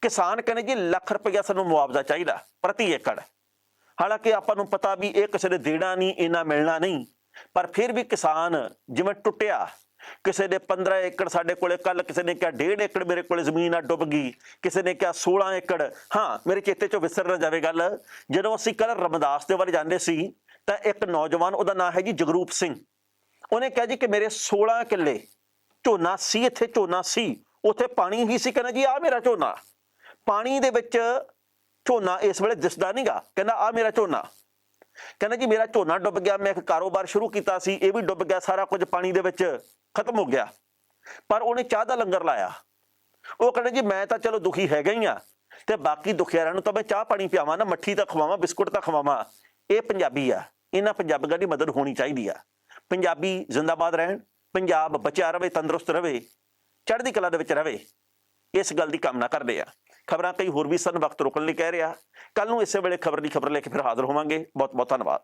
A: ਕਿਸਾਨ ਕਹਿੰਦੇ ਜੀ, ਲੱਖ ਰੁਪਇਆ ਸਾਨੂੰ ਮੁਆਵਜ਼ਾ ਚਾਹੀਦਾ ਪ੍ਰਤੀ ਏਕੜ। ਹਾਲਾਂਕਿ ਆਪਾਂ ਨੂੰ ਪਤਾ ਵੀ ਇਹ ਕਿਸੇ ਨੇ ਦੇਣਾ ਨਹੀਂ, ਇਹਨਾਂ ਮਿਲਣਾ ਨਹੀਂ। ਪਰ ਫਿਰ ਵੀ ਕਿਸਾਨ ਜਿਵੇਂ ਟੁੱਟਿਆ, ਕਿਸੇ ਦੇ 15 ਏਕੜ ਸਾਡੇ ਕੋਲੇ ਕੱਲ ਕਿਸੇ ਨੇ ਕਿਹਾ 1.5 ਏਕੜ ਮੇਰੇ ਕੋਲੇ ਜ਼ਮੀਨ ਆ, ਡੁੱਬ ਗਈ। ਕਿਸੇ ਨੇ ਕਿਹਾ 16 ਏਕੜ। ਹਾਂ, ਮੇਰੇ ਚੇਤੇ ਚੋਂ ਵਿਸਰ ਨਾ ਜਾਵੇ ਗੱਲ। ਜਦੋਂ ਅਸੀਂ ਕੱਲ ਰਮਦਾਸ ਦੇ ਬਾਰੇ ਜਾਂਦੇ ਸੀ, ਤਾਂ ਇੱਕ ਨੌਜਵਾਨ ਉਹਦਾ ਨਾਮ ਹੈ ਜੀ ਜਗਰੂਪ ਸਿੰਘ। ਉਹਨੇ ਕਿਹਾ ਜੀ ਕਿ ਮੇਰੇ 16 ਕਿੱਲੇ, ਝੋਨਾ ਸੀ ਇੱਥੇ, ਝੋਨਾ ਸੀ। ਉੱਥੇ ਪਾਣੀ ਹੀ ਸੀ। ਕਹਿੰਦਾ ਜੀ ਆ ਮੇਰਾ ਝੋਨਾ। ਪਾਣੀ ਦੇ ਵਿੱਚ ਝੋਨਾ ਇਸ ਵੇਲੇ ਦਿਸਦਾ ਨਹੀਂਗਾ ਕਹਿੰਦਾ ਆ ਮੇਰਾ ਝੋਨਾ। ਕਹਿੰਦਾ ਜੀ, ਮੇਰਾ ਝੋਨਾ ਡੁੱਬ ਗਿਆ। ਮੈਂ ਇੱਕ ਕਾਰੋਬਾਰ ਸ਼ੁਰੂ ਕੀਤਾ ਸੀ। ਇਹ ਵੀ ਡੁੱਬ ਗਿਆ। ਸਾਰਾ ਕੁਝ ਪਾਣੀ ਦੇ ਵਿੱਚ ਖਤਮ ਹੋ ਗਿਆ। ਪਰ ਉਹਨੇ ਚਾਹ ਦਾ ਲੰਗਰ ਲਾਇਆ। ਉਹ ਕਹਿੰਦਾ ਜੀ, ਮੈਂ ਤਾਂ ਚਲੋ ਦੁਖੀ ਹੈਗਾ ਹੀ ਆ। ਤੇ ਬਾਕੀ ਦੁਖਿਆਰਾਂ ਨੂੰ ਤਾਂ ਮੈਂ ਚਾਹ ਪਾਣੀ ਪਿਆਵਾਂ ਨਾ। ਮੱਠੀ ਤਾਂ ਖਵਾਵਾਂ, ਬਿਸਕੁਟ ਤਾਂ ਖਵਾਵਾਂ। ਇਹ ਪੰਜਾਬੀ ਆ। ਇਹਨਾਂ ਪੰਜਾਬੀਆਂ ਦੀ ਮਦਦ ਹੋਣੀ ਚਾਹੀਦੀ ਆ। ਪੰਜਾਬੀ ਜ਼ਿੰਦਾਬਾਦ ਰਹਿਣ, ਪੰਜਾਬ ਬਚਿਆ ਰਵੇ, ਤੰਦਰੁਸਤ ਰਵੇ, ਚੜ੍ਹਦੀ ਕਲਾ ਦੇ ਵਿੱਚ ਰਵੇ, ਇਸ ਗੱਲ ਦੀ ਕਾਮਨਾ ਕਰਦੇ ਆ। ਖਬਰਾਂ ਕਈ ਹੋਰ ਵੀ ਸਨ, ਵਕਤ ਰੁਕਣ ਲਈ ਕਹਿ ਰਿਹਾ। ਕੱਲ ਨੂੰ ਇਸੇ ਵੇਲੇ ਖਬਰ ਦੀ ਖਬਰ ਲੈ ਕੇ ਫਿਰ ਹਾਜ਼ਰ ਹੋਵਾਂਗੇ। ਬਹੁਤ ਬਹੁਤ ਧੰਨਵਾਦ।